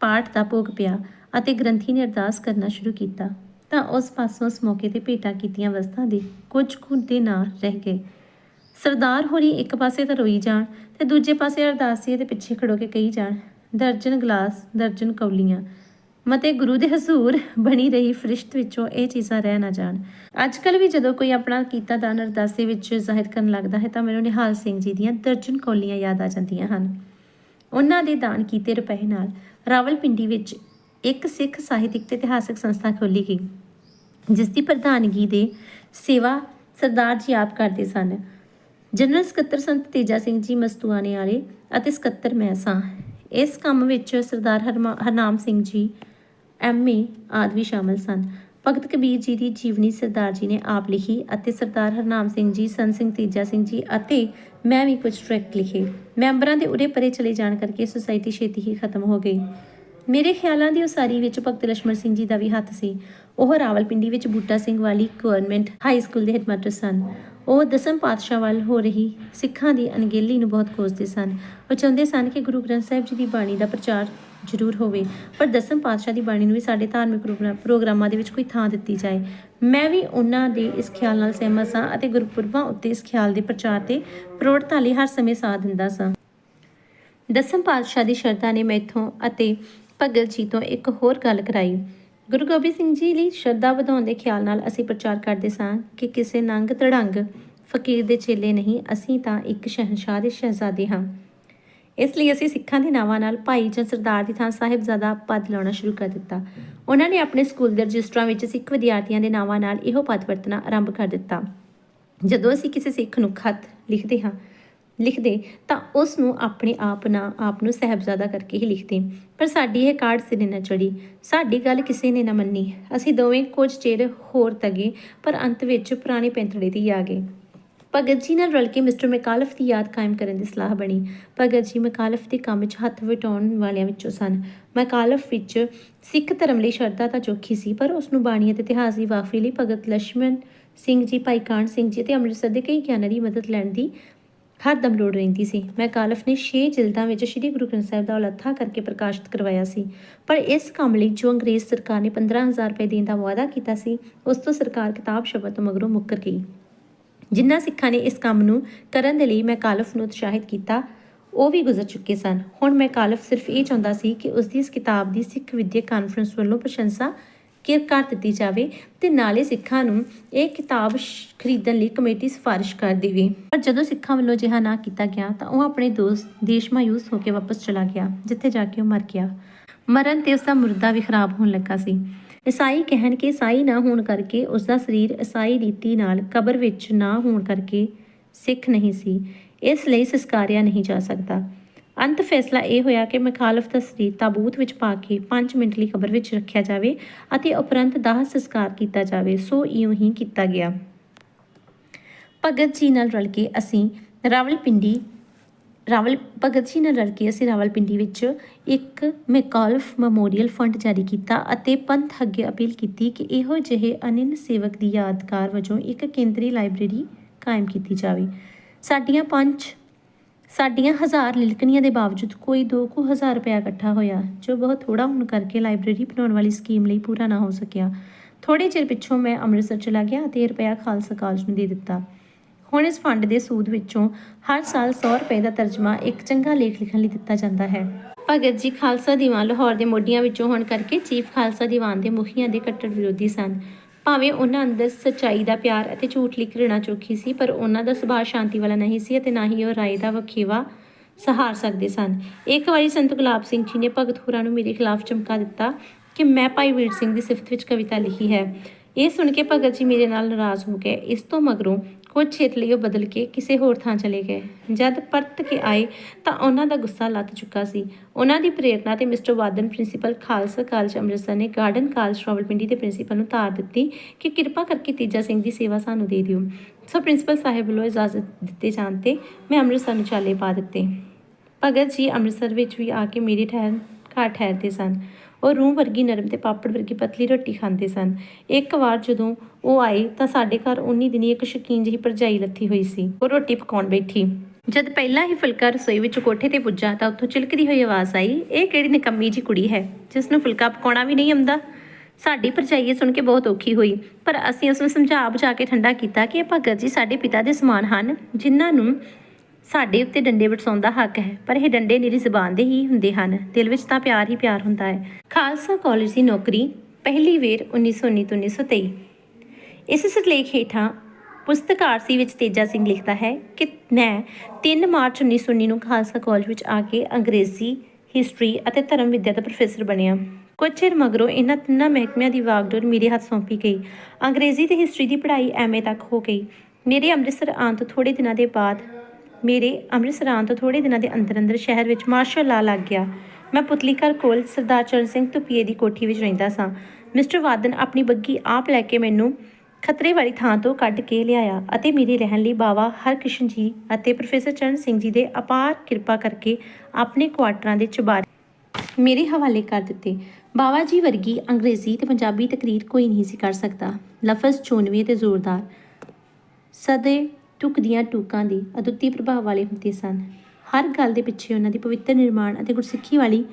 ਪਾਠ ਦਾ ਭੋਗ ਪਿਆ ਅਤੇ ਗ੍ਰੰਥੀ ਨੇ ਅਰਦਾਸ ਕਰਨਾ ਸ਼ੁਰੂ ਕੀਤਾ, ਤਾਂ ਉਸ ਪਾਸੋਂ ਉਸ ਮੌਕੇ ਤੇ ਭੇਟਾਂ ਕੀਤੀਆਂ ਵਸਤਾਂ ਦੇ ਕੁਝ ਕੁ ਦੇ ਨਾਂ ਰਹਿ ਗਏ। ਸਰਦਾਰ ਹੋਰੀ ਇੱਕ ਪਾਸੇ ਤਾਂ ਰੋਈ ਜਾਣ ਤੇ ਦੂਜੇ ਪਾਸੇ ਅਰਦਾਸੀਏ ਦੇ ਪਿੱਛੇ ਖੜੋ ਕੇ ਕਹੀ ਜਾਣ, ਦਰਜਨ ਗਲਾਸ, ਦਰਜਨ ਕੌਲੀਆਂ, ਮਤੇ ਗੁਰੂ ਦੇ ਹਜ਼ੂਰ ਬਣੀ ਰਹੀ ਫਰਿਸ਼ਤ ਵਿੱਚੋਂ ਇਹ ਚੀਜ਼ਾਂ ਰਹਿ ਨਾ ਜਾਣ। ਅੱਜ ਕੱਲ ਵੀ ਜਦੋਂ ਕੋਈ ਆਪਣਾ ਕੀਤਾ ਦਾਨ ਅਰਦਾਸੇ ਵਿੱਚ ਜ਼ਾਹਿਰ ਕਰਨ ਲੱਗਦਾ ਹੈ, ਤਾਂ ਮੈਨੂੰ ਨਿਹਾਲ ਸਿੰਘ ਜੀ ਦੀਆਂ ਦਰਜਨ ਕੌਲੀਆਂ ਯਾਦ ਆ ਜਾਂਦੀਆਂ ਹਨ। ਉਹਨਾਂ ਦੇ ਦਾਨ ਕੀਤੇ ਰੁਪਏ ਨਾਲ ਰਾਵਲਪਿੰਡੀ ਵਿੱਚ ਇੱਕ ਸਿੱਖ ਸਾਹਿਤਿਕ ਤੇ ਇਤਿਹਾਸਕ ਸੰਸਥਾ ਖੋਲੀ ਗਈ, ਜਿਸ ਦੀ ਪ੍ਰਧਾਨਗੀ ਦੇ ਸੇਵਾ ਸਰਦਾਰ ਜੀ ਆਪ ਕਰਦੇ ਸਨ। ਜਨਰਲ ਸਕੱਤਰ ਸੰਤ ਤੇਜਾ ਸਿੰਘ ਜੀ ਮਸਤੂਆਣੇ ਵਾਲੇ ਅਤੇ ਸਕੱਤਰ ਮੈਂ ਸਾਂ। ਇਸ ਕੰਮ ਵਿੱਚ ਸਰਦਾਰ ਹਰਮਾ- ਹਰਨਾਮ ਸਿੰਘ ਜੀ ਐਮਏ ਆਦਿ ਵੀ ਸ਼ਾਮਲ ਸਨ। ਭਗਤ ਕਬੀਰ ਜੀ ਦੀ ਜੀਵਨੀ ਸਰਦਾਰ ਜੀ ਨੇ ਆਪ ਲਿਖੀ ਅਤੇ ਸਰਦਾਰ ਹਰਨਾਮ ਸਿੰਘ ਜੀ ਸੰਤ ਸਿੰਘ ਤੇਜਾ ਸਿੰਘ ਜੀ ਅਤੇ ਮੈਂ ਵੀ ਕੁਝ ਟਰੈਕਟ ਲਿਖੇ। ਮੈਂਬਰਾਂ ਦੇ ਉਰੇ ਪਰੇ ਚਲੇ ਜਾਣ ਕਰਕੇ ਸੁਸਾਇਟੀ ਛੇਤੀ ਹੀ ਖਤਮ ਹੋ ਗਈ। ਮੇਰੇ ਖਿਆਲਾਂ ਦੀ ਉਸਾਰੀ ਵਿੱਚ ਭਗਤ ਲక్ష్ਮਣ ਸਿੰਘ ਜੀ ਦਾ ਵੀ ਹੱਥ ਸੀ। ਉਹ ਰਾਵਲਪਿੰਡੀ ਵਿੱਚ ਬੂਟਾ ਸਿੰਘ ਵਾਲੀ ਗਵਰਨਮੈਂਟ ਹਾਈ ਸਕੂਲ ਦੇ ਹੈਡਮਾਸਟਰ ਸਨ। ਉਹ ਦਸਮ ਪਾਤਸ਼ਾਹ ਵੱਲ ਹੋ ਰਹੀ ਸਿੱਖਾਂ ਦੀ ਅਣਗਹਿਲੀ ਨੂੰ ਬਹੁਤ ਕੋਸਦੇ ਸਨ। ਉਹ ਚਾਹੁੰਦੇ ਸਨ ਕਿ ਗੁਰੂ ਗ੍ਰੰਥ ਸਾਹਿਬ ਜੀ ਦੀ ਬਾਣੀ ਦਾ ਪ੍ਰਚਾਰ ਜ਼ਰੂਰ ਹੋਵੇ। ਪਰ ਦਸਮ ਪਾਤਸ਼ਾਹ ਦੀ ਬਾਣੀ ਨੂੰ ਵੀ ਸਾਡੇ ਧਾਰਮਿਕ ਪ੍ਰੋਗਰਾਮਾਂ ਦੇ ਵਿੱਚ ਕੋਈ ਥਾਂ ਦਿੱਤੀ ਜਾਏ। ਮੈਂ ਵੀ ਉਹਨਾਂ ਦੇ ਇਸ ਖਿਆਲ ਨਾਲ ਸਹਿਮਤ ਸਾਂ ਅਤੇ ਗੁਰਪੁਰਬਾਂ ਉੱਤੇ ਇਸ ਖਿਆਲ ਦੇ ਪ੍ਰਚਾਰ ਤੇ ਪ੍ਰੋੜਤਾ ਲਈ ਹਰ ਸਮੇਂ ਸਾਥ ਦਿੰਦਾ ਸਾਂ। ਦਸਮ ਪਾਤਸ਼ਾਹ ਦੀ ਸ਼ਰਧਾ ਨੇ ਮੈਥੋਂ ਅਤੇ ਭਗਤ ਜੀ ਤੋਂ ਇੱਕ ਹੋਰ ਗੱਲ ਕਰਾਈ। ਗੁਰੂ ਗੋਬਿੰਦ ਸਿੰਘ ਜੀ ਲਈ ਸ਼ਰਧਾ ਵਧਾਉਣ ਦੇ ਖਿਆਲ ਨਾਲ ਅਸੀਂ ਪ੍ਰਚਾਰ ਕਰਦੇ ਸਾਂ ਕਿ ਕਿਸੇ ਨੰਗ ਤੜੰਗ ਫਕੀਰ ਦੇ ਚੇਲੇ ਨਹੀਂ, ਅਸੀਂ ਤਾਂ ਇੱਕ ਸ਼ਹਿਨशाह ਦੇ ਸ਼ਹਿਜ਼ਾਦੇ ਹਾਂ। ਇਸ ਲਈ ਅਸੀਂ ਸਿੱਖਾਂ ਦੇ ਨਾਵਾਂ ਨਾਲ ਭਾਈ ਜਾਂ ਸਰਦਾਰ ਦੀ ਥਾਂ ਸਾਹਿਬਜ਼ਾਦਾ ਪਦ ਲਾਉਣਾ ਸ਼ੁਰੂ ਕਰ ਦਿੱਤਾ। ਉਹਨਾਂ ਨੇ ਆਪਣੇ ਸਕੂਲ ਦੇ ਰਜਿਸਟਰਾਂ ਵਿੱਚ ਸਿੱਖ ਵਿਦਿਆਰਥੀਆਂ ਦੇ ਨਾਵਾਂ ਨਾਲ ਇਹੋ ਪਦ ਵਰਤਣਾ ਆਰੰਭ ਕਰ ਦਿੱਤਾ। ਜਦੋਂ ਅਸੀਂ ਕਿਸੇ ਸਿੱਖ ਨੂੰ ਖਤ ਲਿਖਦੇ ਹਾਂ ਲਿਖਦੇ, ਤਾਂ ਉਸ ਨੂੰ ਆਪਣੇ ਆਪ ਨਾ, ਆਪ ਨੂੰ ਸਹਿਬਜ਼ਾਦਾ ਕਰਕੇ ਹੀ ਲਿਖਦੇ। ਪਰ ਸਾਡੀ ਇਹ ਕਾਰਡ ਸਿਰੇ ਨਾ ਚੜੀ ਸਾਡੀ ਗੱਲ ਕਿਸੇ ਨੇ ਨਾ ਮੰਨੀ। ਅਸੀਂ ਦੋਵੇਂ ਕੁਝ ਚਿਰ ਹੋਰ ਤਗੇ, ਪਰ ਅੰਤ ਵਿੱਚ ਪੁਰਾਣੇ ਪੈਂਤੜੇ ਦੀ ਆ ਗਏ। ਭਗਤ ਜੀ ਨਾਲ ਰਲ ਕੇ ਮਿਸਟਰ ਮਕਾਲਫ ਦੀ ਯਾਦ ਕਾਇਮ ਕਰਨ ਦੀ ਸਲਾਹ ਬਣੀ। ਭਗਤ ਜੀ ਮਕਾਲਫ ਦੇ ਕੰਮ ਵਿੱਚ ਹੱਥ ਵਟਾਉਣ ਵਾਲਿਆਂ ਵਿੱਚੋਂ ਸਨ। ਮਕਾਲਫ ਵਿੱਚ ਸਿੱਖ ਧਰਮ ਲਈ ਸ਼ਰਧਾ ਤਾਂ ਚੋਖੀ ਸੀ, ਪਰ ਉਸ ਨੂੰ ਬਾਣੀ ਅਤੇ ਇਤਿਹਾਸ ਦੀ ਵਾਫੀ ਲਈ ਭਗਤ ਲక్ష్ਮਣ ਸਿੰਘ ਜੀ, ਭਾਈ ਕਾਨ ਸਿੰਘ ਜੀ ਤੇ ਅੰਮ੍ਰਿਤਸਰ ਦੇ ਕਈ ਗਿਆਨਾਂ ਦੀ ਮਦਦ ਲੈਣ ਦੀ ਹਰਦਮ ਲੋੜ ਰਹਿੰਦੀ ਸੀ। ਮੈਕਾਲਫ ਨੇ 6 ਜਿਲਦਾਂ ਵਿੱਚ ਸ੍ਰੀ ਗੁਰੂ ਗ੍ਰੰਥ ਸਾਹਿਬ ਦਾ ਉਲੱਥਾ ਕਰਕੇ ਪ੍ਰਕਾਸ਼ਿਤ ਕਰਵਾਇਆ ਸੀ। ਪਰ ਇਸ ਕੰਮ ਲਈ ਜੋ ਅੰਗਰੇਜ਼ ਸਰਕਾਰ ਨੇ 15000 ਰੁਪਏ ਦੇਣ ਦਾ ਵਾਅਦਾ ਕੀਤਾ ਸੀ, ਉਸ ਤੋਂ ਸਰਕਾਰ ਕਿਤਾਬ ਸ਼ਬਦ ਤੋਂ ਮਗਰੋਂ ਮੁੱਕਰ ਗਈ। ਜਿਨ੍ਹਾਂ ਸਿੱਖਾਂ ਨੇ ਇਸ ਕੰਮ ਨੂੰ ਕਰਨ ਦੇ ਲਈ ਮੈਂ ਕਾਲਫ ਨੂੰ ਉਤਸ਼ਾਹਿਤ ਕੀਤਾ, ਉਹ ਵੀ ਗੁਜ਼ਰ ਚੁੱਕੇ ਸਨ। ਹੁਣ ਮੈਂ ਕਾਲਫ ਸਿਰਫ ਇਹ ਚਾਹੁੰਦਾ ਸੀ ਕਿ ਉਸ ਦੀ ਇਸ ਕਿਤਾਬ ਦੀ ਸਿੱਖ ਵਿਦਿਅਕ ਕਾਨਫਰੰਸ ਵੱਲੋਂ ਪ੍ਰਸ਼ੰਸਾ ਕਰ ਦਿੱਤੀ ਜਾਵੇ ਤੇ ਨਾਲੇ ਸਿੱਖਾਂ ਨੂੰ ਇਹ ਕਿਤਾਬ ਖਰੀਦਣ ਲਈ ਕਮੇਟੀ ਸਿਫਾਰਿਸ਼ ਕਰ ਦੇਵੇ। ਪਰ ਜਦੋਂ ਸਿੱਖਾਂ ਵੱਲੋਂ ਜਿਹਾ ਨਾ ਕੀਤਾ ਗਿਆ ਤਾਂ ਉਹ ਆਪਣੇ ਦੋਸਤ, ਦੇਸ਼ ਮਾਯੂਸ ਹੋ ਕੇ ਵਾਪਸ ਚਲਾ ਗਿਆ, ਜਿੱਥੇ ਜਾ ਕੇ ਉਹ ਮਰ ਗਿਆ। ਮਰਨ ਤੇ ਉਸ ਦਾ ਮੁਰਦਾ ਵੀ ਖਰਾਬ ਹੋਣ ਲੱਗਾ ਸੀ। ਈਸਾਈ ਕਹਿਣ ਕਿ ਈਸਾਈ ਨਾ ਹੋਣ ਕਰਕੇ ਉਸ ਦਾ ਸਰੀਰ ਈਸਾਈ ਰੀਤੀ ਨਾਲ ਕਬਰ ਵਿੱਚ ਨਾ ਹੋਣ ਕਰਕੇ ਸਿੱਖ ਨਹੀਂ ਸੀ। ਇਸ ਲਈ ਸੰਸਕਾਰਿਆ ਨਹੀਂ ਜਾ ਸਕਦਾ। ਅੰਤ ਫੈਸਲਾ ਇਹ ਹੋਇਆ ਕਿ ਮਖਾਲਫ ਦਾ ਸਰੀਰ ਤਾਬੂਤ ਵਿੱਚ ਪਾ ਕੇ 5 ਮਿੰਟ ਲਈ ਕਬਰ ਵਿੱਚ ਰੱਖਿਆ ਜਾਵੇ ਅਤੇ ਉਪਰੰਤ ਦਾਹ ਸੰਸਕਾਰ ਕੀਤਾ ਜਾਵੇ, ਸੋ ਇਉਂ ਹੀ ਕੀਤਾ ਗਿਆ। ਭਗਤ ਜੀ ਨਾਲ ਰਲ ਕੇ ਅਸੀਂ ਰਾਵਲਪਿੰਡੀ, ਰਾਵਲ, ਭਗਤ ਜੀ ਨਾਲ ਰਲ ਕੇ ਅਸੀਂ ਰਾਵਲਪਿੰਡੀ ਵਿੱਚ ਇੱਕ ਮੈਕਾਲਫ ਮੈਮੋਰੀਅਲ ਫੰਡ ਜਾਰੀ ਕੀਤਾ ਅਤੇ ਪੰਥ ਅੱਗੇ ਅਪੀਲ ਕੀਤੀ ਕਿ ਇਹੋ ਜਿਹੇ ਅਨਿੰਨ ਸੇਵਕ ਦੀ ਯਾਦਗਾਰ ਵਜੋਂ ਇੱਕ ਕੇਂਦਰੀ ਲਾਇਬ੍ਰੇਰੀ ਕਾਇਮ ਕੀਤੀ ਜਾਵੇ। ਸਾਡੀਆਂ ਪੰਜ ਸਾਡੀਆਂ ਹਜ਼ਾਰ ਲਿਲਕਣੀਆਂ ਦੇ ਬਾਵਜੂਦ ਕੋਈ 2000 ਰੁਪਇਆ ਇਕੱਠਾ ਹੋਇਆ, ਜੋ ਬਹੁਤ ਥੋੜਾ ਹੋਣ ਕਰਕੇ ਲਾਇਬ੍ਰੇਰੀ ਬਣਾਉਣ ਵਾਲੀ ਸਕੀਮ ਲਈ ਪੂਰਾ ਨਾ ਹੋ ਸਕਿਆ। ਥੋੜੇ ਚਿਰ ਪਿੱਛੋਂ ਮੈਂ ਅੰਮ੍ਰਿਤਸਰ ਚਲਾ ਗਿਆ ਅਤੇ ਇਹ ਰੁਪਇਆ ਖਾਲਸਾ ਕਾਲਜ ਨੂੰ ਦੇ ਦਿੱਤਾ। ਹੁਣ ਇਸ ਫੰਡ ਦੇ ਸੂਦ ਵਿੱਚੋਂ ਹਰ ਸਾਲ 100 ਰੁਪਏ ਦਾ ਤਰਜਮਾ ਇੱਕ ਚੰਗਾ ਲੇਖ ਲਿਖਣ ਲਈ ਦਿੱਤਾ ਜਾਂਦਾ ਹੈ। ਭਗਤ ਜੀ ਖਾਲਸਾ ਦੀਵਾਨ ਲਾਹੌਰ ਦੇ ਮੋਢੀਆਂ ਵਿੱਚੋਂ ਹੋਣ ਕਰਕੇ ਚੀਫ ਖਾਲਸਾ ਦੀਵਾਨ ਦੇ ਮੁਖੀਆਂ ਦੇ ਕੱਟੜ ਵਿਰੋਧੀ ਸਨ। ਭਾਵੇਂ ਉਹਨਾਂ ਅੰਦਰ ਸੱਚਾਈ ਦਾ ਪਿਆਰ ਅਤੇ ਝੂਠ ਲਈ ਘৃਣਾ ਚੋਖੀ ਸੀ, ਪਰ ਉਹਨਾਂ ਦਾ ਸੁਭਾਅ ਸ਼ਾਂਤੀ ਵਾਲਾ ਨਹੀਂ ਸੀ ਅਤੇ ਨਾ ਹੀ ਉਹ ਰਾਏ ਦਾ ਵਖੇਵਾ ਸਹਾਰ ਸਕਦੇ ਸਨ। ਇੱਕ ਵਾਰੀ ਸੰਤ ਗੁਲਾਬ ਸਿੰਘ ਜੀ ਨੇ ਭਗਤ ਹੋਰਾਂ ਨੂੰ ਮੇਰੇ ਖਿਲਾਫ ਚਮਕਾ ਦਿੱਤਾ ਕਿ ਮੈਂ ਭਾਈ ਵੀਰ ਸਿੰਘ ਦੀ ਸਿਫਤ ਵਿੱਚ ਕਵਿਤਾ ਲਿਖੀ ਹੈ। ਇਹ ਸੁਣ ਕੇ ਭਗਤ ਜੀ ਮੇਰੇ ਨਾਲ ਨਾਰਾਜ਼ ਹੋ ਗਏ। ਇਸ ਤੋਂ ਮਗਰੋਂ ਕੁਝ ਛੇਤ ਲਈ ਉਹ ਬਦਲ ਕੇ ਕਿਸੇ ਹੋਰ ਥਾਂ ਚਲੇ ਗਏ। ਜਦ ਪਰਤ ਕੇ ਆਏ ਤਾਂ ਉਹਨਾਂ ਦਾ ਗੁੱਸਾ ਲੱਤ ਚੁੱਕਾ ਸੀ। ਉਹਨਾਂ ਦੀ ਪ੍ਰੇਰਣਾ ਤੇ mister Wathen principal Khalsa college Amritsar ਨੇ ਗਾਰਡਨ ਕਾਲਜ ਰਾਵਲਪਿੰਡੀ ਦੇ ਪ੍ਰਿੰਸੀਪਲ ਨੂੰ ਤਾਰ ਦਿੱਤੀ ਕਿ ਕਿਰਪਾ ਕਰਕੇ ਤੀਜਾ ਸਿੰਘ ਦੀ ਸੇਵਾ ਸਾਨੂੰ ਦੇ ਦਿਓ। ਸੋ ਪ੍ਰਿੰਸੀਪਲ ਸਾਹਿਬ ਵੱਲੋਂ ਇਜਾਜ਼ਤ ਦਿੱਤੇ ਜਾਣ ਤੇ ਮੈਂ ਅੰਮ੍ਰਿਤਸਰ ਨੂੰ ਚਾਲੇ ਪਾ ਦਿੱਤੇ। ਭਗਤ ਜੀ ਅੰਮ੍ਰਿਤਸਰ ਵਿੱਚ ਵੀ ਆ ਕੇ ਮੇਰੀ ਠਹਿਰ ਘਰ ਠਹਿਰਦੇ ਸਨ। ਉਹ ਰੂਹ ਵਰਗੀ ਨਰਮ ਤੇ ਪਾਪੜ ਵਰਗੀ ਪਤਲੀ ਰੋਟੀ ਖਾਂਦੇ ਸਨ। ਇੱਕ ਵਾਰ ਜਦੋਂ ਉਹ ਆਏ ਤਾਂ ਸਾਡੇ ਘਰ ਉਨੀ ਦਿਨੀ ਇੱਕ ਸ਼ਕੀਨ ਜਿਹੀ ਭਰਜਾਈ ਲੱਥੀ ਹੋਈ ਸੀ। ਉਹ ਰੋਟੀ ਪਕਾਉਣ ਬੈਠੀ। ਜਦ ਪਹਿਲਾਂ ਹੀ ਫੁਲਕਾ ਰਸੋਈ ਵਿੱਚ ਕੋਠੇ ਤੇ ਪੁੱਜਾ ਤਾਂ ਉੱਥੋਂ ਚਿਲਕਦੀ ਹੋਈ ਆਵਾਜ਼ ਆਈ, ਇਹ ਕਿਹੜੀ ਨਿਕੰਮੀ ਜੀ ਕੁੜੀ ਹੈ ਜਿਸ ਨੂੰ ਫੁਲਕਾ ਪਕਾਉਣਾ ਵੀ ਨਹੀਂ ਆਉਂਦਾ? ਸਾਡੀ ਭਰਜਾਈ ਇਹ ਸੁਣ ਕੇ ਬਹੁਤ ਔਖੀ ਹੋਈ, ਪਰ ਅਸੀਂ ਉਸ ਨੂੰ ਸਮਝਾ ਬੁਝਾ ਕੇ ਠੰਡਾ ਕੀਤਾ ਕਿ ਇਹ ਭਗਤ ਜੀ ਸਾਡੇ ਪਿਤਾ ਦੇ ਸਮਾਨ ਹਨ, ਜਿਨ੍ਹਾਂ ਨੂੰ ਸਾਡੇ ਉੱਤੇ ਡੰਡੇ ਵਰਸਾਉਣ ਦਾ ਹੱਕ ਹੈ, ਪਰ ਇਹ ਡੰਡੇ ਮੇਰੀ ਜ਼ੁਬਾਨ ਦੇ ਹੀ ਹੁੰਦੇ ਹਨ, ਦਿਲ ਵਿੱਚ ਤਾਂ ਪਿਆਰ ਹੀ ਪਿਆਰ ਹੁੰਦਾ ਹੈ। ਖਾਲਸਾ ਕਾਲਜ ਦੀ ਨੌਕਰੀ ਪਹਿਲੀ ਵੇਰ 1919 ਤੋਂ 1923 ਇਸ ਸਿਰਲੇਖ ਹੇਠਾਂ ਪੁਸਤਕ ਆਰਸੀ ਵਿੱਚ ਤੇਜਾ ਸਿੰਘ ਲਿਖਦਾ ਹੈ ਕਿ ਮੈਂ 3 ਮਾਰਚ 1919 ਨੂੰ ਖਾਲਸਾ ਕਾਲਜ ਵਿੱਚ ਆ ਕੇ ਅੰਗਰੇਜ਼ੀ, ਹਿਸਟਰੀ ਅਤੇ ਧਰਮ ਵਿੱਦਿਆ ਦਾ ਪ੍ਰੋਫੈਸਰ ਬਣਿਆ। ਕੁਝ ਚਿਰ ਮਗਰੋਂ ਇਹਨਾਂ ਤਿੰਨਾਂ ਮਹਿਕਮਿਆਂ ਦੀ ਵਾਗਡੋਰ ਮੇਰੇ ਹੱਥ ਸੌਂਪੀ ਗਈ। ਅੰਗਰੇਜ਼ੀ ਤੇ ਹਿਸਟਰੀ ਦੀ ਪੜ੍ਹਾਈ ਐਮਏ ਤੱਕ ਹੋ ਗਈ। ਮੇਰੇ ਅੰਮ੍ਰਿਤਸਰ ਆਉਣ ਤੋਂ ਥੋੜੇ ਦਿਨਾਂ ਦੇ ਬਾਅਦ ਮੇਰੇ ਅੰਮ੍ਰਿਤਸਰ ਆਉਣ ਤੋਂ ਥੋੜੇ ਦਿਨਾਂ ਦੇ ਅੰਦਰ ਅੰਦਰ ਸ਼ਹਿਰ ਵਿੱਚ ਮਾਰਸ਼ਲ ਲਾ ਲੱਗ ਗਿਆ। ਮੈਂ ਪੁਤਲੀ ਘਰ ਕੋਲ ਸਰਦਾਰ ਚਰਨ ਸਿੰਘ ਧੁਪੀਏ ਦੀ ਕੋਠੀ ਵਿੱਚ ਰਹਿੰਦਾ ਸਾਂ। ਮਿਸਟਰ ਵਾਦਨ ਆਪਣੀ ਬੱਗੀ ਆਪ ਲੈ ਕੇ ਮੈਨੂੰ ਖਤਰੇ ਵਾਲੀ ਥਾਂ ਤੋਂ ਕੱਢ ਕੇ ਲਿਆਇਆ ਅਤੇ ਮੇਰੇ ਰਹਿਣ ਲਈ ਬਾਵਾ ਹਰਕ੍ਰਿਸ਼ਨ ਜੀ ਅਤੇ ਪ੍ਰੋਫੈਸਰ ਚਰਨ ਸਿੰਘ ਜੀ ਦੇ ਅਪਾਰ ਕਿਰਪਾ ਕਰਕੇ ਆਪਣੇ ਕੁਆਟਰਾਂ ਦੇ ਚੁਬਾਰੇ ਮੇਰੇ ਹਵਾਲੇ ਕਰ ਦਿੱਤੇ। ਬਾਵਾ ਜੀ ਵਰਗੀ ਅੰਗਰੇਜ਼ੀ ਤੇ ਪੰਜਾਬੀ ਤਕਰੀਰ ਕੋਈ ਨਹੀਂ ਸੀ ਕਰ ਸਕਦਾ। ਲਫ਼ਜ਼ ਚੋਣਵੇਂ ਤੇ ਜ਼ੋਰਦਾਰ। ਸਦੇ ਟੁਕਦੀਆਂ ਟੂਕਾਂ ਦੇ ਅਦੁੱਤੀ ਪ੍ਰਭਾਵ ਵਾਲੇ ਹੁੰਦੇ ਸਨ। ਹਰ ਗੱਲ ਦੇ ਪਿੱਛੇ ਉਹਨਾਂ ਦੀ ਪਵਿੱਤਰ ਨਿਰਮਾਣ ਅਤੇ ਗੁਰਸਿੱਖੀ ਵਾਲੀ